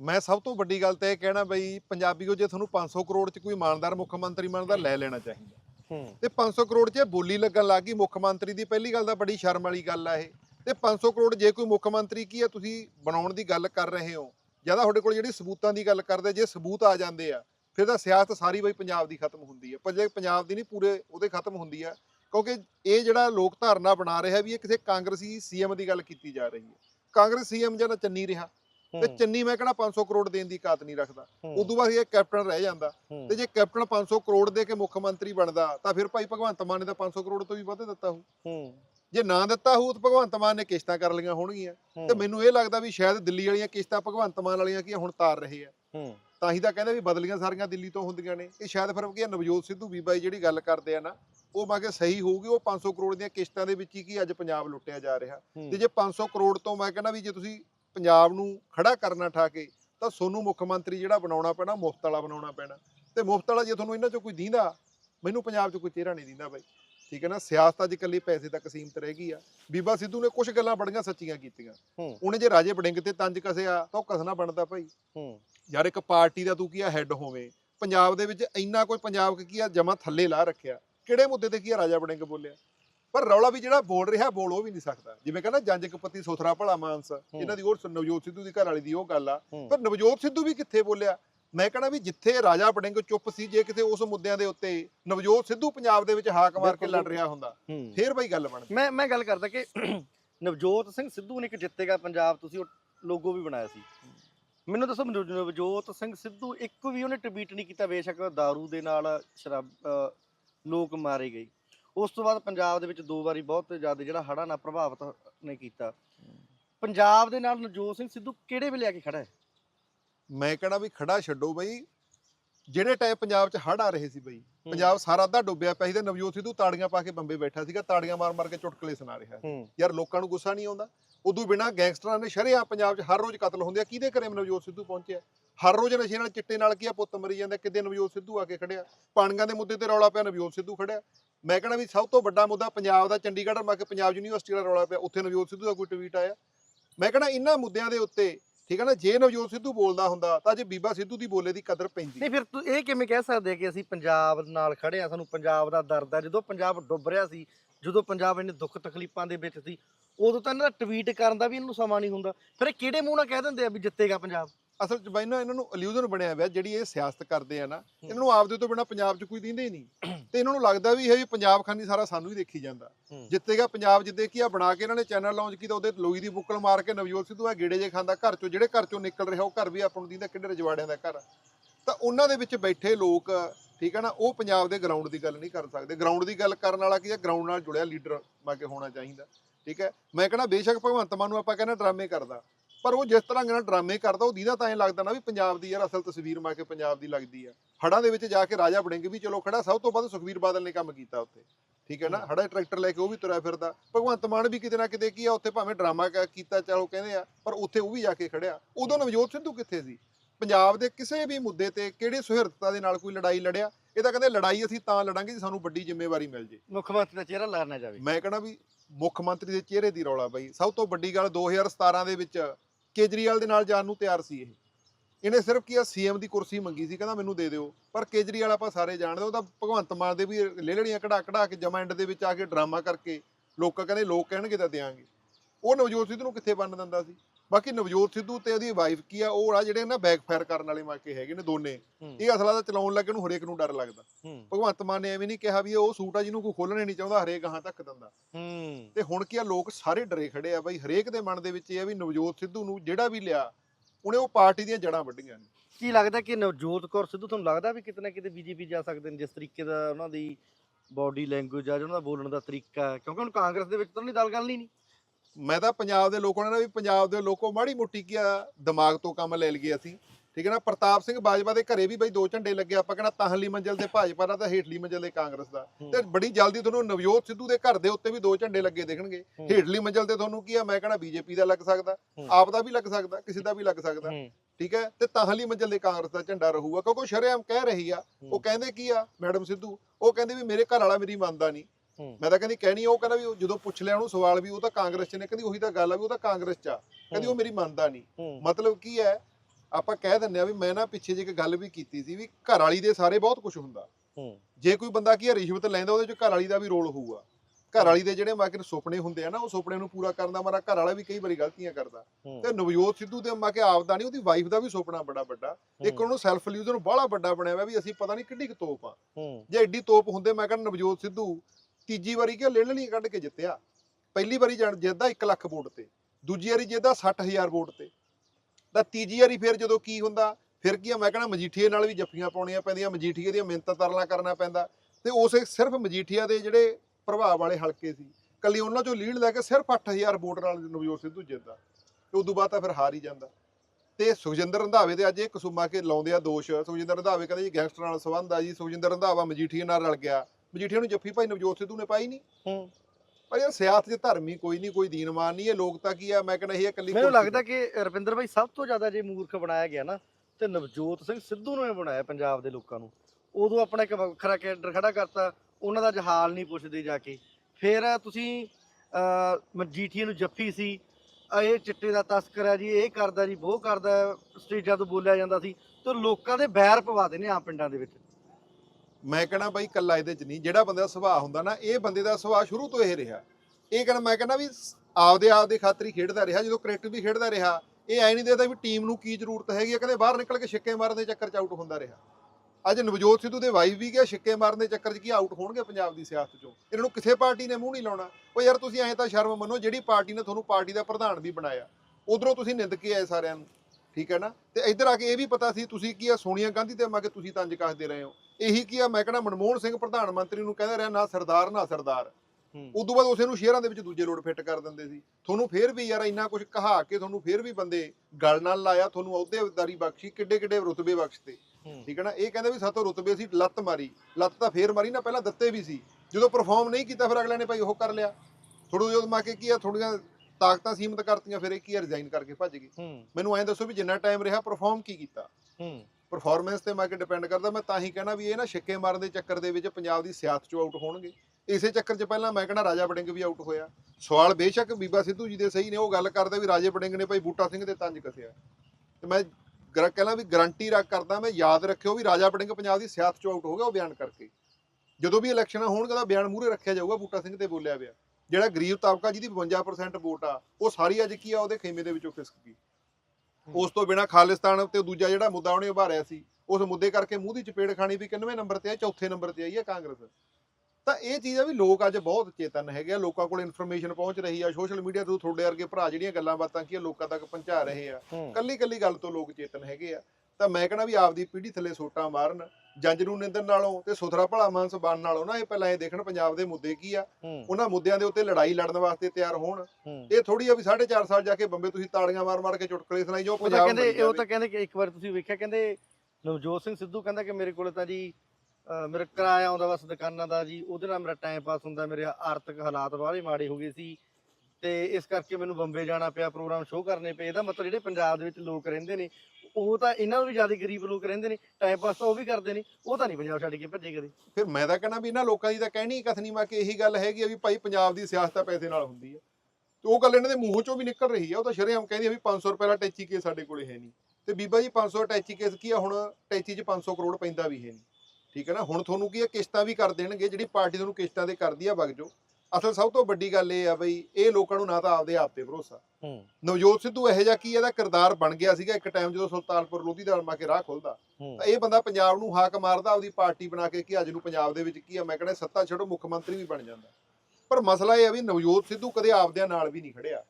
A: ਮੈਂ ਸਭ ਤੋਂ ਵੱਡੀ ਗੱਲ ਤਾਂ ਇਹ ਕਹਿਣਾ ਬਈ ਪੰਜਾਬੀਓ ਜੇ ਤੁਹਾਨੂੰ 500 ਕਰੋੜ 'ਚ ਕੋਈ ਇਮਾਨਦਾਰ ਮੁੱਖ ਮੰਤਰੀ ਬਣਦਾ ਲੈ ਲੈਣਾ ਚਾਹੀਦਾ।
B: ਹੂੰ।
A: ਤੇ 500 ਕਰੋੜ 'ਚ ਇਹ ਬੋਲੀ ਲੱਗਣ ਲੱਗ ਗਈ ਮੁੱਖ ਮੰਤਰੀ ਦੀ ਪਹਿਲੀ ਗੱਲ ਤਾਂ ਬੜੀ ਸ਼ਰਮ ਵਾਲੀ ਗੱਲ ਆ ਇਹ। ਤੇ 500 ਕਰੋੜ ਜੇ ਕੋਈ ਮੁੱਖ ਮੰਤਰੀ ਕੀ ਆ ਤੁਸੀਂ ਬਣਾਉਣ ਦੀ ਗੱਲ ਕਰ ਰਹੇ ਹੋ। ਜ਼ਿਆਦਾ ਤੁਹਾਡੇ ਕੋਲ ਜਿਹੜੀ ਸਬੂਤਾਂ ਦੀ ਗੱਲ ਕਰਦੇ ਜੇ ਸਬੂਤ ਆ ਜਾਂਦੇ ਆ ਫਿਰ ਤਾਂ ਸਿਆਸਤ ਸਾਰੀ ਬਈ ਪੰਜਾਬ ਦੀ ਖਤਮ ਹੁੰਦੀ ਹੈ ਪਰ ਪੰਜਾਬ ਦੀ ਨਹੀਂ ਪੂਰੇ ਉਹਦੇ ਖਤਮ ਹੁੰਦੀ ਆ। ਕਿਉਂਕਿ ਇਹ ਜਿਹੜਾ ਲੋਕ ਧਾਰਨਾ ਬਣਾ ਰਿਹਾ ਵੀ ਇਹ ਕਿਸੇ ਕਾਂਗਰਸੀ ਸੀਐਮ ਦੀ ਗੱਲ ਕੀਤੀ ਜਾ ਰਹੀ ਹੈ ਕਾਂਗਰਸ ਸੀਐਮ ਜਿਹੜਾ ਚੰਨੀ ਰਿਹਾ। ਤੇ ਚੰਨੀ ਮੈਂ ਕਹਿੰਦਾ 500 ਕਰੋੜ ਦੇਣ ਦੀ ਕਾਤ ਨਹੀਂ ਰੱਖਦਾ। ਉਦੋਂ ਬਾਅਦ ਇਹ ਕੈਪਟਨ ਰਹਿ ਜਾਂਦਾ।
B: ਹੂੰ,
A: ਤੇ ਜੇ ਕੈਪਟਨ 500 ਕਰੋੜ ਦੇ ਕੇ ਮੁੱਖ ਮੰਤਰੀ ਬਣਦਾ ਤਾਂ ਫਿਰ ਭਾਈ ਭਗਵੰਤ ਮਾਨ ਨੇ ਤਾਂ 500 ਕਰੋੜ ਤੋਂ ਵੀ ਵੱਧ ਦਿੱਤਾ ਹੋਊ।
B: ਹੂੰ,
A: ਜੇ ਨਾ ਦਿੱਤਾ ਹੋਊ ਤਾਂ ਭਗਵੰਤ ਮਾਨ ਨੇ ਕਿਸ਼ਤਾਂ ਕਰ ਲਈਆਂ ਹੋਣਗੀਆਂ। ਤੇ ਮੈਨੂੰ ਇਹ ਲੱਗਦਾ ਵੀ ਸ਼ਾਇਦ ਦਿੱਲੀ ਵਾਲੀਆਂ ਕਿਸ਼ਤਾਂ ਭਗਵੰਤ ਮਾਨ ਵਾਲੀਆਂ ਕੀ ਹੁਣ ਤਾਰ ਰਹੇ ਆ। ਤਾਂ ਹੀ ਤਾਂ ਕਹਿੰਦੇ ਵੀ ਬਦਲੀਆਂ ਸਾਰੀਆਂ ਦਿੱਲੀ ਤੋਂ ਹੁੰਦੀਆਂ ਨੇ। ਇਹ ਸ਼ਾਇਦ ਫਿਰ ਕੀ ਨਵਜੋਤ ਸਿੱਧੂ ਬੀਬਾ ਜਿਹੜੀ ਗੱਲ ਕਰਦੇ ਆ ਨਾ ਉਹ ਮੈਂ ਕਿਹਾ ਸਹੀ ਹੋਊਗੀ ਉਹ 500 ਕਰੋੜ ਦੀਆਂ ਕਿਸ਼ਤਾਂ ਦੇ ਵਿੱਚ ਹੀ ਕੀ ਅੱਜ ਪੰਜਾਬ ਲੁੱਟਿਆ ਜਾ ਰਿਹਾ। ਤੇ ਜੇ 500 ਕਰੋੜ ਤੋਂ ਮੈਂ ਕਹਿੰਦਾ ਵੀ ਜੇ ਤੁਸੀਂ ਪੰਜਾਬ ਨੂੰ ਖੜਾ ਕਰਨਾ ਠਾ ਕੇ ਤਾਂ ਸੋਨੂੰ ਮੁੱਖ ਮੰਤਰੀ ਜਿਹੜਾ ਬਣਾਉਣਾ ਪੈਣਾ ਮੁਫਤ ਵਾਲਾ ਬਣਾਉਣਾ ਪੈਣਾ। ਤੇ ਮੁਫਤ ਵਾਲਾ ਜੇ ਤੁਹਾਨੂੰ ਇਹਨਾਂ ਚੋਂ ਕੋਈ ਦੀਂਦਾ ਮੈਨੂੰ ਪੰਜਾਬ 'ਚ ਕੋਈ ਚਿਹਰਾ ਨਹੀਂ ਦੀਂਦਾ ਬਾਈ। ਠੀਕ ਹੈ ਨਾ ਸਿਆਸਤ ਅੱਜ ਇਕੱਲੀ ਪੈਸੇ ਤੱਕ ਸੀਮਤ ਰਹਿ ਗਈ ਆ। ਬੀਬਾ ਸਿੱਧੂ ਨੇ ਕੁਝ ਗੱਲਾਂ ਬੜੀਆਂ ਸੱਚੀਆਂ ਕੀਤੀਆਂ।
B: ਹੂੰ।
A: ਉਹਨੇ ਜੇ ਰਾਜੇ ਵੜਿੰਗ ਤੇ ਤੰਜ ਕਸਿਆ ਤਾਂ ਉਹ ਕਸਣਾ ਬਣਦਾ ਭਾਈ।
B: ਹੂੰ,
A: ਯਾਰ ਇੱਕ ਪਾਰਟੀ ਦਾ ਤੂੰ ਕੀ ਆ ਹੈੱਡ ਹੋਵੇਂ। ਪੰਜਾਬ ਦੇ ਵਿੱਚ ਇੰਨਾ ਕੋਈ ਪੰਜਾਬ ਕੀ ਆ ਜਮਾ ਥੱਲੇ ਲਾ ਰੱਖਿਆ। ਕਿਹੜੇ ਮੁੱਦੇ ਤੇ ਕੀ ਆ ਰਾਜਾ ਵੜਿੰਗ ਬੋਲਿਆ? ਪਰ ਰੌਲਾ ਵੀ ਜਿਹੜਾ ਬੋਲ ਰਿਹਾ ਬੋਲ ਉਹ ਵੀ ਨਹੀਂ ਸਕਦਾ। ਜਿਵੇਂ ਕਹਿੰਦਾ ਜੰਜ ਕਪਤੀ ਸੁਥਰਾ ਭਲਾ ਮਾਨਸ। ਇਹਨਾਂ ਦੀ ਉਹ ਨਵਜੋਤ ਸਿੱਧੂ ਦੀ ਘਰ ਵਾਲੀ ਦੀ ਉਹ ਗੱਲ ਆ। ਪਰ ਨਵਜੋਤ ਸਿੱਧੂ ਵੀ ਕਿੱਥੇ ਬੋਲਿਆ? ਮੈਂ ਕਹਣਾ ਵੀ ਜਿੱਥੇ ਰਾਜਾ ਵੜਿੰਗ ਚੁੱਪ ਸੀ ਜੇ ਕਿਤੇ ਉਸ ਮੁੱਦਿਆਂ ਦੇ ਉੱਤੇ ਨਵਜੋਤ ਸਿੱਧੂ ਪੰਜਾਬ ਦੇ ਵਿੱਚ ਹਾਕ ਮਾਰ ਕੇ। ਲੜ ਰਿਹਾ ਹੁੰਦਾ। ਫੇਰ ਬਈ ਗੱਲ ਬਣਦੀ।
B: ਮੈਂ ਮੈਂ ਗੱਲ ਕਰਦਾ ਕਿ ਨਵਜੋਤ ਸਿੰਘ ਸਿੱਧੂ ਨੇ ਇੱਕ ਜਿੱਤੇਗਾ ਪੰਜਾਬ ਤੁਸੀਂ ਉਹ ਲੋਗੋ ਵੀ ਬਣਾਇਆ ਸੀ। ਮੈਨੂੰ ਦੱਸੋ ਨਵ- ਨਵਜੋਤ ਸਿੰਘ ਸਿੱਧੂ ਇੱਕ ਵੀ ਉਹਨੇ ਟਵੀਟ ਨਹੀਂ ਕੀਤਾ ਬੇਸ਼ੱਕ दारू ਦੇ ਨਾਲ ਸ਼ਰਾਬ ਲੋਕ ਮਾਰੇ ਗਏ। ਉਸ ਤੋਂ ਬਾਅਦ ਪੰਜਾਬ ਦੇ ਵਿੱਚ ਦੋ ਵਾਰੀ ਬਹੁਤ ਜ਼ਿਆਦਾ ਜਿਹੜਾ ਹੜ੍ਹਾਂ ਨਾਲ ਪ੍ਰਭਾਵਿਤ ਨੇ ਕੀਤਾ। ਪੰਜਾਬ ਦੇ ਨਾਲ ਨਵਜੋਤ ਸਿੰਘ ਸਿੱਧੂ ਕਿਹੜੇ ਵੇਲੇ ਆ ਕੇ ਖੜਾ ਹੈ?
A: ਮੈਂ ਕਹਣਾ ਵੀ ਖੜਾ ਛੱਡੋ ਬਈ। ਜਿਹੜੇ ਟਾਈਮ ਪੰਜਾਬ 'ਚ ਹੜ੍ਹ ਆ ਰਹੇ ਸੀ ਬਈ ਪੰਜਾਬ ਸਾਰਾ ਅੱਧਾ ਡੁੱਬਿਆ ਪਿਆ ਸੀ ਤੇ ਨਵਜੋਤ ਸਿੱਧੂ ਤਾੜੀਆਂ ਪਾ ਕੇ ਬੰਬੇ ਬੈਠਾ ਸੀਗਾ ਤਾੜੀਆਂ ਮਾਰ ਮਾਰ ਕੇ ਚੁਟਕਲੇ ਸੁਣਾ ਰਿਹਾ ਯਾਰ ਲੋਕਾਂ ਨੂੰ ਗੁੱਸਾ ਨਹੀਂ ਆਉਂਦਾ। ਉਦੋਂ ਬਿਨਾ ਗੈਂਗਸਟਰਾਂ ਦੇ ਸ਼ਰੇਆਮ ਪੰਜਾਬ 'ਚ ਹਰ ਰੋਜ਼ ਕਤਲ ਹੁੰਦੇ ਆ। ਕਿਹਦੇ ਘਰੇ ਨਵਜੋਤ ਸਿੱਧੂ ਪਹੁੰਚਿਆ? ਹਰ ਰੋਜ਼ ਨਸ਼ੇ ਨਾਲ ਚਿੱਟੇ ਨਾਲ ਕੀ ਆ? ਪੁੱਤ ਮਰੀ ਜਾਂਦੇ। ਕਿੱਦੇ ਨਵਜੋਤ ਸਿੱਧੂ ਆ ਕੇ ਖੜਿਆ? ਪਾਣੀਆਂ ਦੇ ਮੁੱਦੇ ਤੇ ਰੌਲਾ ਪਿਆ ਨਵਜੋਤ ਸਿੱਧੂ ਖੜਿਆ। ਮੈਂ ਕਹਿੰਦਾ ਵੀ ਸਭ ਤੋਂ ਵੱਡਾ ਮੁੱਦਾ ਪੰਜਾਬ ਦਾ ਚੰਡੀਗੜ੍ਹ ਮਾ ਕੇ ਪੰਜਾਬ ਯੂਨੀਵਰਸਿਟੀ ਦਾ ਰੌਲਾ ਪਿਆ। ਉੱਥੇ ਨਵਜੋਤ ਸਿੱਧੂ ਦਾ ਕੋਈ ਟਵੀਟ ਆਇਆ। ਮੈਂ ਕਹਿੰਦਾ ਇਹਨਾਂ ਮੁੱਦਿਆਂ ਦੇ ਉੱਤੇ ਠੀਕ ਹੈ ਨਾ? ਜੇ ਨਵਜੋਤ ਸਿੱਧੂ ਬੋਲਦਾ ਹੁੰਦਾ, ਤਾਂ ਜੇ ਬੀਬਾ ਸਿੱਧੂ ਦੀ ਬੋਲੇ ਦੀ ਕਦਰ ਪੈਂਦੀ।
B: ਨਹੀਂ, ਫਿਰ ਤੂੰ ਇਹ ਕਿਵੇਂ ਕਹਿ ਸਕਦੇ ਕਿ ਅਸੀਂ ਪੰਜਾਬ ਨਾਲ ਖੜੇ ਆ? ਸਾਨੂੰ ਪੰਜਾਬ ਦਾ ਦਰਦ ਹੈ ਜਦੋਂ ਪੰਜਾਬ ਡੁੱਬ ਰਿਹਾ ਸੀ, ਜਦੋਂ ਪੰਜਾਬ ਇੰਨੇ ਦੁੱਖ ਤਕਲੀਫਾਂ ਦੇ ਵਿੱਚ ਸੀ, ਉਦੋਂ ਤਾਂ ਇਹਨਾਂ ਦਾ ਟਵੀਟ ਕਰਨ ਦਾ ਵੀ ਇਹਨਾਂ ਨੂੰ ਸਮਾਂ ਨਹੀਂ ਹੁੰਦਾ। ਫਿਰ ਇਹ ਕਿਹੜੇ ਮੂੰਹ ਨਾਲ ਕਹਿ ਦਿੰਦੇ ਆ ਵੀ ਜਿੱਤੇਗਾ ਪੰਜਾਬ?
A: ਅਸਲ ਚ ਬਾਈ ਨਾ ਇਹਨਾਂ ਨੂੰ ਇਲੂਜ਼ਨ ਬਣਿਆ ਹੋਇਆ ਜਿਹੜੀ ਇਹ ਸਿਆਸਤ ਕਰਦੇ ਆ ਨਾ ਇਹਨਾਂ ਨੂੰ ਆਪਦੇ ਤੋਂ ਬਿਨਾ ਪੰਜਾਬ 'ਚ ਕੋਈ ਦਿੰਦੇ ਹੀ ਨਹੀਂ। ਤੇ ਇਹਨਾਂ ਨੂੰ ਲੱਗਦਾ ਵੀ ਇਹ ਵੀ ਪੰਜਾਬ ਖਾਨੀ ਸਾਰਾ ਸਾਨੂੰ ਹੀ ਦੇਖੀ ਜਾਂਦਾ।
B: ਹੂੰ।
A: ਜਿੱਤੇਗਾ ਪੰਜਾਬ ਜਿੱਦੇ ਕੀ ਆ ਬਣਾ ਕੇ ਇਹਨਾਂ ਨੇ ਚੈਨਲ ਲਾਂਚ ਕੀਤਾ ਉਹਦੇ ਲੋਈ ਦੀ ਬੁੱਕਲ ਮਾਰ ਕੇ ਨਵਜੋਤ ਸਿੱਧੂ ਆ ਗੇੜੇ ਜੇ ਖਾਂਦਾ ਘਰ ਚੋਂ ਜਿਹੜੇ ਘਰ ਚੋਂ ਨਿਕਲ ਰਿਹਾ ਉਹ ਘਰ ਵੀ ਆਪਾਂ ਨੂੰ ਦਿੰਦਾ ਕਿੱਡੇ ਰਜਵਾੜਿਆਂ ਦਾ ਘਰ। ਤਾਂ ਉਹਨਾਂ ਦੇ ਵਿੱਚ ਬੈਠੇ ਲੋਕ ਠੀਕ ਹੈ ਨਾ ਉਹ ਪੰਜਾਬ ਦੇ ਗਰਾਊਂਡ ਦੀ ਗੱਲ ਨਹੀਂ ਕਰ ਸਕਦੇ। ਗਰਾਊਂਡ ਦੀ ਗੱਲ ਕਰਨ ਵਾਲਾ ਕੀ ਆ? ਗਰਾਊਂਡ ਨਾਲ ਜੁੜਿਆ ਲੀਡਰ ਮਾ ਕੇ ਹੋਣਾ ਚਾਹੀਦਾ। ਠੀਕ ਹੈ ਮੈਂ ਕਹਿੰਦਾ ਬੇਸ਼ੱਕ ਭਗਵੰਤ ਮਾਨ ਨੂੰ ਆਪਾਂ ਕਹਿੰਦਾ ਡਰਾਮੇ ਕਰਦਾ। ਪਰ ਉਹ ਜਿਸ ਤਰ੍ਹਾਂ ਨਾਲ ਡਰਾਮੇ ਕਰਦਾ ਉਹ ਦੀਦਾ ਤਾਂ ਐਂ ਲੱਗਦਾ ਨਾ ਵੀ ਪੰਜਾਬ ਦੀ ਯਾਰ ਅਸਲ ਤਸਵੀਰ ਮਾ ਕੇ ਪੰਜਾਬ ਦੀ ਲੱਗਦੀ ਆ। ਹੜਾਂ ਦੇ ਵਿੱਚ ਜਾ ਕੇ ਰਾਜਾ ਵੜਿੰਗ ਵੀ ਚਲੋ ਖੜਾ ਸਭ ਤੋਂ ਵੱਧ ਸੁਖਵੀਰ ਬਾਦਲ ਨੇ ਕੰਮ ਕੀਤਾ ਉੱਥੇ। ਠੀਕ ਹੈ ਨਾ? ਹੜਾ ਟਰੈਕਟਰ ਲੈ ਕੇ ਉਹ ਵੀ ਤੁਰਿਆ ਫਿਰਦਾ। ਭਗਵੰਤ ਮਾਨ ਵੀ ਕਿਤੇ ਨਾ ਕਿਤੇ ਕੀ ਆ ਉੱਥੇ ਭਾਵੇਂ ਡਰਾਮਾ ਕੀਤਾ ਚਲੋ ਕਹਿੰਦੇ ਆ ਪਰ ਉੱਥੇ ਉਹ ਵੀ ਜਾ ਕੇ ਖੜਿਆ ਉਦੋਂ ਨਵਜੋਤ ਸਿੱਧੂ ਕਿੱਥੇ ਸੀ? ਪੰਜਾਬ ਦੇ ਕਿਸੇ ਵੀ ਮੁੱਦੇ ਤੇ ਕਿਹੜੀ ਸੁਹਿਰਦਤਾ ਦੇ ਨਾਲ ਕੋਈ ਲੜਾਈ ਲੜਿਆ? ਇਹ ਤਾਂ ਕਹਿੰਦੇ ਲੜਾਈ ਅਸੀਂ ਤਾਂ ਲੜਾਂਗੇ ਜੇ ਸਾਨੂੰ ਵੱਡੀ ਜ਼ਿੰਮੇਵਾਰੀ ਮਿਲ ਜੇ।
B: ਮੁੱਖ ਮੰਤਰੀ ਦਾ ਚਿਹਰਾ ਲਾਣਾ ਜਾਵੇ।
A: ਮੈਂ ਕਹਣਾ ਵੀ ਮੁੱਖ ਮੰਤਰੀ ਦੇ ਚਿਹਰੇ ਦੀ ਰੌਲਾ ਬਈ ਸਭ ਤੋਂ ਵੱਡੀ ਗੱਲ 2017 ਦੇ ਵਿੱਚ ਕੇਜਰੀਵਾਲ ਦੇ ਨਾਲ ਜਾਣ ਨੂੰ ਤਿਆਰ ਸੀ ਇਹ। ਇਹਨੇ ਸਿਰਫ ਕੀ ਆ, ਸੀਐਮ ਦੀ ਕੁਰਸੀ ਮੰਗੀ ਸੀ, ਕਹਿੰਦਾ ਮੈਨੂੰ ਦੇ ਦਿਓ। ਪਰ ਕੇਜਰੀਵਾਲ ਆਪਾਂ ਸਾਰੇ ਜਾਣਦੇ ਉਹ ਤਾਂ ਭਗਵੰਤ ਮਾਨ ਦੇ ਵੀ ਲੇਲੜੀਆਂ ਕਢਾ ਕਢਾ ਕੇ ਜਮਾ ਐਂਡ ਦੇ ਵਿੱਚ ਆ ਕੇ ਡਰਾਮਾ ਕਰਕੇ ਲੋਕਾਂ ਕਹਿੰਦੇ ਲੋਕ ਕਹਿਣਗੇ ਤਾਂ ਦਿਆਂਗੇ। ਉਹ ਨਵਜੋਤ ਸਿੱਧੂ ਨੂੰ ਕਿੱਥੇ ਬੰਨ ਦਿੰਦਾ ਸੀ? ਬਾਕੀ ਨਵਜੋਤ ਸਿੱਧੂ ਤੇ ਉਹਦੀ ਵਾਈਫ ਕੀ ਆ ਉਹ ਆ ਜਿਹੜੇ ਨਾ ਬੈਕਫਾਇਰ ਕਰਨ ਵਾਲੇ ਮਾਕੇ ਹੈਗੇ ਨੇ ਦੋਨੇ। ਇਹ ਅਸਲਾ ਦਾ ਚਲਾਉਣ ਲੱਗੇ ਨੂੰ ਹਰੇਕ ਨੂੰ ਡਰ ਲੱਗਦਾ। ਭਗਵੰਤ ਮਾਨ ਨੇ ਐਵੇਂ ਨਹੀਂ ਕਿਹਾ ਵੀ ਉਹ ਸੂਟ ਆ ਜਿਹਨੂੰ ਕੋਈ ਖੋਲਣੇ ਨਹੀਂ ਚਾਹੁੰਦਾ ਹਰੇਕ ਗਾਹਾਂ ਤੱਕ ਦਿੰਦਾ। ਤੇ ਹੁਣ ਕੀ ਆ ਲੋਕ ਸਾਰੇ ਡਰੇ ਖੜੇ ਆ ਬਈ ਹਰੇਕ ਦੇ ਮਨ ਦੇ ਵਿੱਚ ਇਹ ਆ ਵੀ ਨਵਜੋਤ ਸਿੱਧੂ ਨੂੰ ਜਿਹੜਾ ਵੀ ਲਿਆ ਉਹਨੇ ਉਹ ਪਾਰਟੀ ਦੀਆਂ ਜੜਾਂ ਵੱਢੀਆਂ ਨੇ।
B: ਕੀ ਲੱਗਦਾ ਕਿ ਨਵਜੋਤ ਕੌਰ ਸਿੱਧੂ ਤੁਹਾਨੂੰ ਲੱਗਦਾ ਵੀ ਕਿਤੇ ਨਾ ਕਿਤੇ ਬੀਜੇਪੀ ਜਾ ਸਕਦੇ ਨੇ ਜਿਸ ਤਰੀਕੇ ਦਾ ਉਹਨਾਂ ਦੀ ਬਾਡੀ ਲੈਂਗੁਏਜ ਆ ਉਹਨਾਂ ਦਾ ਬੋਲਣ ਦਾ ਤਰੀਕਾ ਹੈ ਕਿਉਂਕਿ ਹੁਣ ਕਾਂਗਰਸ ਦੇ ਵਿੱਚ ਤਾਂ ਨਹੀਂ ਦਲ ਗੱਲ ਹੀ ਨਹੀਂ
A: ਮੈਂ ਤਾਂ ਪੰਜਾਬ ਦੇ ਲੋਕਾਂ ਨੇ ਵੀ ਪੰਜਾਬ ਦੇ ਲੋਕੋ ਮਾੜੀ ਮੁੱਟੀ ਕੀ ਦਿਮਾਗ ਤੋਂ ਕੰਮ ਲੈ ਲਈਏ ਅਸੀਂ ਠੀਕ ਹੈ ਨਾ ਪ੍ਰਤਾਪ ਸਿੰਘ ਬਾਜਵਾ ਦੇ ਘਰੇ ਵੀ ਬਈ ਦੋ ਝੰਡੇ ਲੱਗੇ ਆਪਾਂ ਕਹਿੰਦਾ ਤਾਹਲੀ ਮੰਜ਼ਲ ਤੇ ਭਾਜਪਾ ਦਾ ਤਾਂ ਹੇਠਲੀ ਮੰਜ਼ਲ ਤੇ ਕਾਂਗਰਸ ਦਾ। ਤੇ ਬੜੀ ਜਲਦੀ ਤੁਹਾਨੂੰ ਨਵਜੋਤ ਸਿੱਧੂ ਦੇ ਘਰ ਦੇ ਉੱਤੇ ਵੀ ਦੋ ਝੰਡੇ ਲੱਗੇ ਦਿਖਣਗੇ। ਹੇਠਲੀ ਮੰਜ਼ਲ ਤੇ ਤੁਹਾਨੂੰ ਕੀ ਆ ਮੈਂ ਕਹਿੰਦਾ ਬੀਜੇਪੀ ਦਾ ਲੱਗ ਸਕਦਾ। ਆਪ ਦਾ ਵੀ ਲੱਗ ਸਕਦਾ ਕਿਸੇ ਦਾ ਵੀ ਲੱਗ ਸਕਦਾ ਠੀਕ ਹੈ ਤੇ ਤਾਹਲੀ ਮੰਜ਼ਲ ਦੇ ਕਾਂਗਰਸ ਦਾ ਝੰਡਾ ਰਹੂਗਾ ਕਿਉਂਕਿ ਸ਼ਰੇਆਮ ਕਹਿ ਰਹੀ ਆ ਉਹ। ਕਹਿੰਦੇ ਕੀ ਆ ਮੈਡਮ ਸਿੱਧੂ ਉਹ ਕਹਿੰਦੇ ਵੀ ਮੇਰੇ ਘਰ ਵਾਲਾ ਮੇਰੀ ਮੰਨਦਾ ਨਹੀਂ। ਮੈਂ ਤਾਂ ਕਹਿੰਦੀ ਕਹਿਣੀ ਉਹ ਕਹਿੰਦਾ ਵੀ ਜਦੋਂ ਪੁੱਛ ਲਿਆ ਉਹਨੂੰ ਸਵਾਲ ਵੀ ਉਹ ਤਾਂ ਕਾਂਗਰਸ ਚ ਨੇ ਕਹਿੰਦੀ ਉਹੀ ਤਾਂ ਗੱਲ ਆ ਵੀ ਉਹ ਤਾਂ ਕਾਂਗਰਸ ਚ ਆ। ਕਹਿੰਦੀ ਉਹ ਮੇਰੀ ਮੰਨਦਾ ਨਹੀਂ। ਮਤਲਬ ਕੀ ਹੈ ਆਪਾਂ ਕਹਿ ਦਿੰਦੇ ਆ ਵੀ ਮੈਂ ਨਾ ਪਿੱਛੇ ਜੇ ਇੱਕ ਗੱਲ ਵੀ ਕੀਤੀ ਸੀ ਵੀ ਘਰ ਵਾਲੀ ਦੇ ਸਾਰੇ ਬਹੁਤ ਕੁਝ ਹੁੰਦਾ। ਜੇ ਕੋਈ ਬੰਦਾ ਕੀ ਰਿਸ਼ਵਤ ਲੈਂਦਾ ਉਹਦੇ ਚ ਘਰ ਵਾਲੀ ਦਾ ਵੀ ਰੋਲ ਹੋਊਗਾ। ਘਰ ਵਾਲੀ ਦੇ ਜਿਹੜੇ ਮਾਕੇ ਸੁਪਨੇ ਹੁੰਦੇ ਆ ਨਾ ਉਹ ਸੁਪਨੇ ਨੂੰ ਪੂਰਾ ਕਰਨ ਦਾ ਮਾਰਾ ਘਰ ਵਾਲਾ ਵੀ ਕਈ ਵਾਰੀ ਗਲਤੀਆਂ ਕਰਦਾ। ਤੇ ਨਵਜੋਤ ਸਿੱਧੂ ਦੇ ਮਾਕੇ ਆਪਦਾ ਨਹੀਂ ਉਹਦੀ ਵਾਈਫ ਦਾ ਵੀ ਸੁਪਨਾ ਬੜਾ ਵੱਡਾ। ਇੱਕ ਉਹਨੂੰ ਸੈਲਫ ਇਲੂਜ਼ਨ ਬੜਾ ਵੱਡਾ ਬਣਿਆ ਹੋਇਆ ਵੀ ਅਸੀਂ ਪਤਾ ਨਹੀਂ ਕਿੱਡੀ ਕੁ ਤੋਪ ਆ। ਜੇ ਐਡੀ ਤੋਪ ਹੁੰਦੇ ਮੈਂ ਕਹਿੰਦਾ ਨਵਜੋਤ ਸਿੱਧੂ ਤੀਜੀ ਵਾਰੀ ਕਿ ਲੈਣ ਲਈ ਕੱਢ ਕੇ ਜਿੱਤਿਆ। ਪਹਿਲੀ ਵਾਰੀ ਜਾਣ ਜਿੱਤਦਾ 1 ਲੱਖ ਵੋਟ ਤੇ, ਦੂਜੀ ਵਾਰੀ ਜਿੱਤਦਾ 60000 ਵੋਟ ਤੇ। ਤਾਂ ਤੀਜੀ ਵਾਰੀ ਫਿਰ ਜਦੋਂ ਕੀ ਹੁੰਦਾ, ਫਿਰ ਕੀ ਆ, ਮੈਂ ਕਹਿੰਦਾ ਮਜੀਠੀਏ ਨਾਲ ਵੀ ਜੱਫੀਆਂ ਪਾਉਣੀਆਂ ਪੈਂਦੀਆਂ, ਮਜੀਠੀਏ ਦੀਆਂ ਮਿੰਨਤਾਂ ਤਰਲਾਂ ਕਰਨਾ ਪੈਂਦਾ। ਤੇ ਉਸੇ ਸਿਰਫ ਮਜੀਠੀਆ ਦੇ ਜਿਹੜੇ ਪ੍ਰਭਾਵ ਵਾਲੇ ਹਲਕੇ ਸੀ, ਕੱਲੀ ਉਹਨਾਂ ਚੋਂ ਲੀਡ ਲੈ ਕੇ ਸਿਰਫ 8000 ਵੋਟ ਨਾਲ ਨਵਜੋਤ ਸਿੱਧੂ ਜਿੱਤਦਾ। ਤੇ ਉਦੋਂ ਬਾਅਦ ਤਾਂ ਫਿਰ ਹਾਰ ਹੀ ਜਾਂਦਾ। ਤੇ ਸੁਖਜਿੰਦਰ ਰੰਧਾਵੇ ਦੇ ਅੱਜ ਇਹ ਕਸੂਮਾ ਕੇ ਲਾਉਂਦੇ ਆ ਦੋਸ਼, ਸੁਖਜਿੰਦਰ ਰੰਧਾਵੇ ਕਹਿੰਦੇ ਜੀ ਗੈਂਗਸਟਰਾਂ ਨਾਲ ਸੰਬੰਧ ਆ ਜੀ, ਸੁਖਜਿੰਦਰ ਰੰਧਾਵਾ ਮਜੀਠੀਏ ਨਾਲ ਰਲ ਗਿਆ। ਮਜੀਠੀਆ ਨੂੰ ਜੱਫੀ ਭਾਈ ਨਵਜੋਤ ਸਿੱਧੂ ਨੇ ਪਾਈ ਨਹੀਂ
B: ਹੂੰ।
A: ਪਰ ਯਾਰ ਸਿਆਸਤ 'ਚ ਧਰਮੀ ਕੋਈ ਨਹੀਂ ਕੋਈ ਦੀਨਮਾਨ ਨਹੀਂ ਇਹ ਲੋਕ ਤਾਂ ਕੀ ਆ ਮੈਂ ਕਹਿੰਦਾ ਇਹ ਇਕੱਲੀ
B: ਮੈਨੂੰ ਲੱਗਦਾ ਕਿ ਰਵਿੰਦਰ ਭਾਈ ਸਭ ਤੋਂ ਜ਼ਿਆਦਾ ਜੇ ਮੂਰਖ ਬਣਾਇਆ ਗਿਆ ਨਾ ਤੇ ਨਵਜੋਤ ਸਿੰਘ ਸਿੱਧੂ ਨੂੰ ਬਣਾਇਆ ਪੰਜਾਬ ਦੇ ਲੋਕਾਂ ਨੂੰ। ਉਦੋਂ ਆਪਣਾ ਇੱਕ ਵੱਖਰਾ ਕੈਡਰ ਖੜਾ ਕਰਤਾ ਉਹਨਾਂ ਦਾ ਜਹਾਲ ਨਹੀਂ ਪੁੱਛਦੇ ਜਾ ਕੇ। ਫਿਰ ਤੁਸੀਂ ਅਹ, ਮਜੀਠੀਏ ਨੂੰ ਜੱਫੀ ਸੀ ਇਹ ਚਿੱਟੇ ਦਾ ਤਸਕਰ ਹੈ ਜੀ ਇਹ ਕਰਦਾ ਜੀ ਉਹ ਕਰਦਾ ਸਟੇਜਾਂ ਤੋਂ ਬੋਲਿਆ ਜਾਂਦਾ ਸੀ ਤੇ ਲੋਕਾਂ ਦੇ ਬੈਰ ਪਵਾ ਨੇ ਆ ਪਿੰਡਾਂ ਦੇ ਵਿੱਚ।
A: ਮੈਂ ਕਹਿੰਦਾ ਬਾਈ ਕੱਲਾ ਇਹਦੇ 'ਚ ਨਹੀਂ, ਜਿਹੜਾ ਬੰਦੇ ਦਾ ਸੁਭਾਅ ਹੁੰਦਾ ਨਾ, ਇਹ ਬੰਦੇ ਦਾ ਸੁਭਾਅ ਸ਼ੁਰੂ ਤੋਂ ਇਹ ਰਿਹਾ। ਇਹ ਕਹਿੰਦਾ ਮੈਂ ਕਹਿੰਦਾ ਵੀ ਆਪਦੇ ਆਪ ਦੇ ਖਾਤਰ ਹੀ ਖੇਡਦਾ ਰਿਹਾ, ਜਦੋਂ ਕ੍ਰਿਕਟ ਵੀ ਖੇਡਦਾ ਰਿਹਾ, ਇਹ ਐ ਨਹੀਂ ਦੇਖਦਾ ਵੀ ਟੀਮ ਨੂੰ ਕੀ ਜ਼ਰੂਰਤ ਹੈਗੀ ਆ ਕਹਿੰਦੇ ਬਾਹਰ ਨਿਕਲ ਕੇ ਛਿੱਕੇ ਮਾਰਨ ਦੇ ਚੱਕਰ 'ਚ ਆਊਟ ਹੁੰਦਾ ਰਿਹਾ। ਅੱਜ ਨਵਜੋਤ ਸਿੱਧੂ ਦੇ ਵਾਈਫ ਵੀ ਗਿਆ ਛਿੱਕੇ ਮਾਰਨ ਦੇ ਚੱਕਰ 'ਚ ਕੀ ਆਊਟ ਹੋਣਗੇ ਪੰਜਾਬ ਦੀ ਸਿਆਸਤ 'ਚੋਂ? ਇਹਨਾਂ ਨੂੰ ਕਿਸੇ ਪਾਰਟੀ ਨੇ ਮੂੰਹ ਨਹੀਂ ਲਾਉਣਾ। ਉਹ ਯਾਰ ਤੁਸੀਂ ਐਂ ਤਾਂ ਸ਼ਰਮ ਮੰਨੋ, ਜਿਹੜੀ ਪਾਰਟੀ ਨੇ ਤੁਹਾਨੂੰ ਪਾਰਟੀ ਦਾ ਪ੍ਰਧਾਨ ਵੀ ਬਣਾਇਆ, ਉਧਰੋਂ ਤੁਸੀਂ ਨਿੰਦ ਕੇ ਆਏ ਸਾਰਿਆਂ ਨੂੰ, ਠੀਕ ਹੈ ਨਾ? ਤੇ ਇੱਧਰ ਆ ਕੇ ਇਹ ਵੀ ਪਤਾ ਸੀ, ਤੁਸੀਂ ਕੀ ਆ, ਸੋਨੀਆ ਗਾਂਧੀ ਤੇ ਮਾ ਕੇ ਤੁਸੀਂ ਤੰਜ ਕੱਸਦੇ ਰਹੇ ਹੋ। ਇਹੀ ਕੀ ਆ ਮੈਂ ਕਹਿੰਦਾ ਮਨਮੋਹਨ ਸਿੰਘ ਪ੍ਰਧਾਨ ਮੰਤਰੀ ਨੂੰ ਕਹਿੰਦਾ ਰਿਹਾ ਨਾ ਸਰਦਾਰ ਨਾ ਸਰਦਾਰ। ਉਦੋਂ ਬਾਅਦ ਉਸੇ ਨੂੰ ਸ਼ਹਿਰਾਂ ਦੇ ਵਿੱਚ ਦੂਜੇ ਲੋਡ ਫਿੱਟ ਕਰ ਦਿੰਦੇ ਸੀ। ਤੁਹਾਨੂੰ ਫੇਰ ਵੀ ਯਾਰ ਇੰਨਾ ਕੁਝ ਕਹਾ ਕੇ ਤੁਹਾਨੂੰ ਫੇਰ ਵੀ ਬੰਦੇ ਗਲ ਨਾਲ ਲਾਇਆ ਤੁਹਾਨੂੰ ਅਹੁਦੇਦਾਰੀ ਬਖਸ਼ੀ ਕਿੱਡੇ ਕਿੱਡੇ ਰੁਤਬੇ ਬਖਸ਼ਤੇ। ਠੀਕ ਹੈ ਨਾ? ਇਹ ਕਹਿੰਦੇ ਵੀ ਸਾਤੋਂ ਰੁਤਬੇ ਸੀ ਲੱਤ ਮਾਰੀ। ਲੱਤ ਤਾਂ ਫੇਰ ਮਾਰੀ ਨਾ ਪਹਿਲਾਂ ਦਿੱਤੇ ਵੀ ਸੀ। ਜਦੋਂ ਪਰਫਾਰਮ ਨਹੀਂ ਕੀਤਾ ਫਿਰ ਅਗਲੇ ਨੇ ਭਾਈ ਉਹ ਕਰ ਲਿਆ। ਥੋੜੂ ਜਦੋਂ ਮਾ ਕੇ ਕੀ ਆ ਥੋੜੀਆਂ ਤਾਕਤਾਂ ਸੀਮਤ ਕਰਤੀਆਂ ਫਿਰ ਇਹ ਕੀ ਰਿਜ਼ਾਈਨ ਕਰਕੇ ਭੱਜ ਗਏ। ਮੈਨੂੰ ਐਂ ਦੱਸੋ ਵੀ ਜਿੰਨਾ ਟਾਈਮ ਰਿਹਾ ਪਰਫਾਰਮ ਕੀ ਕੀਤਾ? ਪਰਫਾਰਮੈਂਸ ਤੇ ਮੈਂ ਕਿ ਡਿਪੈਂਡ ਕਰਦਾ, ਮੈਂ ਤਾਂ ਹੀ ਕਹਿਣਾ ਵੀ ਇਹ ਨਾ ਛਿੱਕੇ ਮਾਰਨ ਦੇ ਚੱਕਰ ਦੇ ਵਿੱਚ ਪੰਜਾਬ ਦੀ ਸਿਆਸਤ ਚੋਂ ਆਊਟ ਹੋਣਗੇ। ਇਸੇ ਚੱਕਰ 'ਚ ਪਹਿਲਾਂ ਮੈਂ ਕਹਿੰਦਾ ਰਾਜਾ ਬੜਿੰਗ ਵੀ ਆਊਟ ਹੋਇਆ। ਸਵਾਲ ਬੇਸ਼ੱਕ ਬੀਬਾ ਸਿੱਧੂ ਜੀ ਦੇ ਸਹੀ ਨੇ, ਉਹ ਗੱਲ ਕਰਦਾ ਵੀ ਰਾਜੇ ਬੜਿੰਗ ਨੇ ਭਾਈ ਬੂਟਾ ਸਿੰਘ ਦੇ ਤੰਜ ਕਸਿਆ। ਤੇ ਮੈਂ ਗਰ, ਕਹਿਣਾ ਵੀ ਗਰੰਟੀ ਰੱਖ ਕਰਦਾ, ਮੈਂ ਯਾਦ ਰੱਖਿਓ ਵੀ ਰਾਜਾ ਬੜਿੰਗ ਪੰਜਾਬ ਦੀ ਸਿਆਸਤ ਚੋਂ ਆਊਟ ਹੋ ਗਿਆ ਉਹ ਬਿਆਨ ਕਰਕੇ। ਜਦੋਂ ਵੀ ਇਲੈਕਸ਼ਨਾਂ ਹੋਣਗੇ ਤਾਂ ਬਿਆਨ ਮੂਹਰੇ ਰੱਖਿਆ ਜਾਊਗਾ ਬੂਟਾ ਸਿੰਘ ਤੇ ਬੋਲਿਆ ਪਿਆ। ਜਿਹੜਾ ਗਰੀਬ ਤਾਬਕਾ ਜਿਹਦੀ 52% ਵੋਟ ਆ, ਉਹ ਸਾਰੀ ਅੱਜ ਕੀ ਆ, ਉਹਦੇ ਖੇਮੇ ਦੇ ਵਿੱਚੋਂ ਖਿਸਕ ਗਈ। ਉਸ ਤੋਂ ਬਿਨਾ ਖਾਲਿਸਤਾਨ ਤੇ ਦੂਜਾ ਜਿਹੜਾ ਮੁੱਦਾ ਉਹਨੇ ਉਭਾਰਿਆ ਸੀ ਉਸ ਮੁੱਦੇ ਕਰਕੇ ਮੂੰਹ ਦੀ ਚਪੇੜ ਖਾਣੀ ਵੀ 91 ਨੰਬਰ ਤੇ ਆ ਚੌਥੇ ਨੰਬਰ ਤੇ ਆਈ ਹੈ ਕਾਂਗਰਸ। ਤਾਂ ਇਹ ਚੀਜ਼ ਆ ਵੀ ਲੋਕ ਅੱਜ ਬਹੁਤ ਚੇਤਨ ਹੈਗੇ ਆ ਲੋਕਾਂ ਕੋਲ ਇਨਫੋਰਮੇਸ਼ਨ ਪਹੁੰਚ ਰਹੀ ਆ ਸੋਸ਼ਲ ਮੀਡੀਆ ਥਰੂ ਤੁਹਾਡੇ ਵਰਗੇ ਭਰਾ ਜਿਹੜੀਆਂ ਗੱਲਾਂ ਬਾਤਾਂ ਕੀ ਲੋਕਾਂ ਤੱਕ ਪਹੁੰਚਾ ਰਹੇ ਆ। ਕੱਲੀ ਕੱਲੀ ਗੱਲ ਤੋਂ ਲੋਕ ਚੇਤਨ ਹੈਗੇ ਆ। ਤਾਂ ਮੈਂ ਕਹਣਾ ਵੀ ਆਪਦੀ ਪੀੜ੍ਹੀ ਥੱਲੇ ਸੋਟਾਂ ਮਾਰਨ ਜੰਜ ਨੂੰ ਨਿੰਦਣ ਨਾਲੋਂ ਤੇ ਸੁਥਰਾ ਭਲਾ ਮਾਨਸ ਬਣਨ ਨਾਲੋਂ ਨਾ ਇਹ ਪਹਿਲਾਂ ਇਹ ਦੇਖਣ ਪੰਜਾਬ ਦੇ ਮੁੱਦੇ ਕੀ ਆ। ਉਹਨਾਂ ਮੁੱਦਿਆਂ ਦੇ ਉੱਤੇ ਲੜਾਈ ਲੜਨ ਵਾਸਤੇ ਤਿਆਰ ਹੋਣ। ਇਹ ਥੋੜੀ ਆ ਵੀ 4.5 ਸਾਲ ਜਾ ਕੇ ਬੰਬੇ ਤੁਸੀਂ ਤਾੜੀਆਂ ਮਾਰ ਮਾਰ ਕੇ ਚੁਟਕਲੇ ਸੁਣਾਈ
B: ਤਾਂ
A: ਪੰਜਾਬ
B: ਕਹਿੰਦੇ ਉਹ। ਤਾਂ ਕਹਿੰਦੇ ਕਿ ਇੱਕ ਵਾਰ ਤੁਸੀਂ ਵੇਖਿਆ ਕਹਿੰਦੇ ਨਵਜੋਤ ਸਿੰਘ ਸਿੱਧੂ ਕਹਿੰਦਾ ਕਿ ਮੇਰੇ ਕੋਲ ਤਾਂ ਜੀ ਮੇਰਾ ਕਿਰਾਇਆ ਆਉਂਦਾ ਬਸ ਦੁਕਾਨਾਂ ਦਾ ਜੀ ਉਹਦੇ ਨਾਲ ਮੇਰਾ ਟਾਈਮ ਪਾਸ ਹੁੰਦਾ ਮੇਰੇ ਆਰਥਿਕ ਹਾਲਾਤ ਬਾਹਲੇ ਮਾੜੇ ਹੋ ਗਏ ਸੀ। ਤੇ ਇਸ ਕਰਕੇ ਮੈਨੂੰ ਬੰਬੇ ਜਾਣਾ ਪਿਆ ਪ੍ਰੋਗਰਾਮ ਸ਼ੋਅ ਕਰਨੇ ਪਏ। ਇਹਦਾ ਮਤਲਬ ਜਿਹੜੇ ਪੰਜਾਬ ਦੇ ਵਿੱਚ ਲੋਕ ਰਹਿੰਦੇ ਨੇ ਉਹ ਤਾਂ ਇਹਨਾਂ ਨੂੰ ਵੀ ਜ਼ਿਆਦਾ ਗਰੀਬ ਲੋਕ ਰਹਿੰਦੇ ਨੇ ਟਾਈਮ ਪਾਸ ਤਾਂ ਉਹ ਵੀ ਕਰਦੇ ਨੇ, ਉਹ ਤਾਂ ਨਹੀਂ ਪੰਜਾਬ ਛੱਡ ਕੇ ਭੱਜੇ ਕਦੇ।
A: ਫਿਰ ਮੈਂ ਤਾਂ ਕਹਿੰਦਾ ਵੀ ਇਹਨਾਂ ਲੋਕਾਂ ਦੀ ਤਾਂ ਕਹਿਣੀ ਕਥਨੀ ਮਾ ਕਿ ਇਹੀ ਗੱਲ ਹੈਗੀ ਆ ਵੀ ਭਾਈ ਪੰਜਾਬ ਦੀ ਸਿਆਸਤ ਤਾਂ ਪੈਸੇ ਨਾਲ ਹੁੰਦੀ ਹੈ ਤੇ ਉਹ ਗੱਲ ਇਹਨਾਂ ਦੇ ਮੂੰਹ ਚੋਂ ਵੀ ਨਿਕਲ ਰਹੀ ਆ, ਉਹ ਤਾਂ ਸ਼ਰੇਆਮ ਕਹਿੰਦੀ ਆ ਵੀ 500 ਰੁਪਏ ਦਾ ਟੈਚੀ ਕੇਸ ਸਾਡੇ ਕੋਲੇ ਹੈ ਨਹੀਂ। ਤੇ ਬੀਬਾ ਜੀ 500 ਟੈਚੀ ਕੇਸ ਕੀ ਆ, ਹੁਣ ਟੈਚੀ 'ਚ 500 ਕਰੋੜ ਪੈਂਦਾ ਵੀ ਹੈ ਨਹੀਂ। ਠੀਕ ਹੈ ਨਾ? ਹੁਣ ਤੁਹਾਨੂੰ ਕੀ ਆ, ਕਿਸ਼ਤਾਂ ਵੀ ਕਰ ਦੇਣਗੇ, ਜਿਹੜੀ ਪਾਰਟੀ ਤੁਹਾਨੂੰ ਕਿਸ਼ਤਾਂ ਤੇ ਕਰਦੀ ਆ, ਵਗ ਜੋ ਅਸਲ ਸਭ ਤੋਂ ਵੱਡੀ ਗੱਲ ਇਹ ਆ ਬਈ ਇਹ ਲੋਕਾਂ ਨੂੰ ਨਾ ਤਾਂ ਆਪਦੇ ਆਪ ਤੇ ਭਰੋਸਾ।
B: ਹੂੰ।
A: ਨਵਜੋਤ ਸਿੱਧੂ ਇਹੋ ਜਿਹਾ ਕੀ ਇਹਦਾ ਕਿਰਦਾਰ ਬਣ ਗਿਆ ਸੀਗਾ ਇੱਕ ਟਾਈਮ ਜਦੋਂ ਸੁਲਤਾਨਪੁਰ ਲੋਧੀ ਦਾ ਮਾ ਕੇ ਰਾਹ ਖੁੱਲਦਾ। ਤਾਂ ਇਹ ਬੰਦਾ ਪੰਜਾਬ ਨੂੰ ਹਾਕ ਮਾਰਦਾ ਆਪਦੀ ਪਾਰਟੀ ਬਣਾ ਕੇ ਕਿ ਅੱਜ ਨੂੰ ਪੰਜਾਬ ਦੇ ਵਿੱਚ ਕੀ ਆ ਮੈਂ ਕਹਿੰਦਾ ਸੱਤਾ ਛੱਡੋ ਮੁੱਖ ਮੰਤਰੀ ਵੀ ਬਣ ਜਾਂਦਾ। ਪਰ ਮਸਲਾ ਇਹ ਆ ਵੀ ਨਵਜੋਤ ਸਿੱਧੂ ਕਦੇ ਆਪਦਿਆਂ ਨਾਲ ਵੀ ਨਹੀਂ ਖੜਿਆ।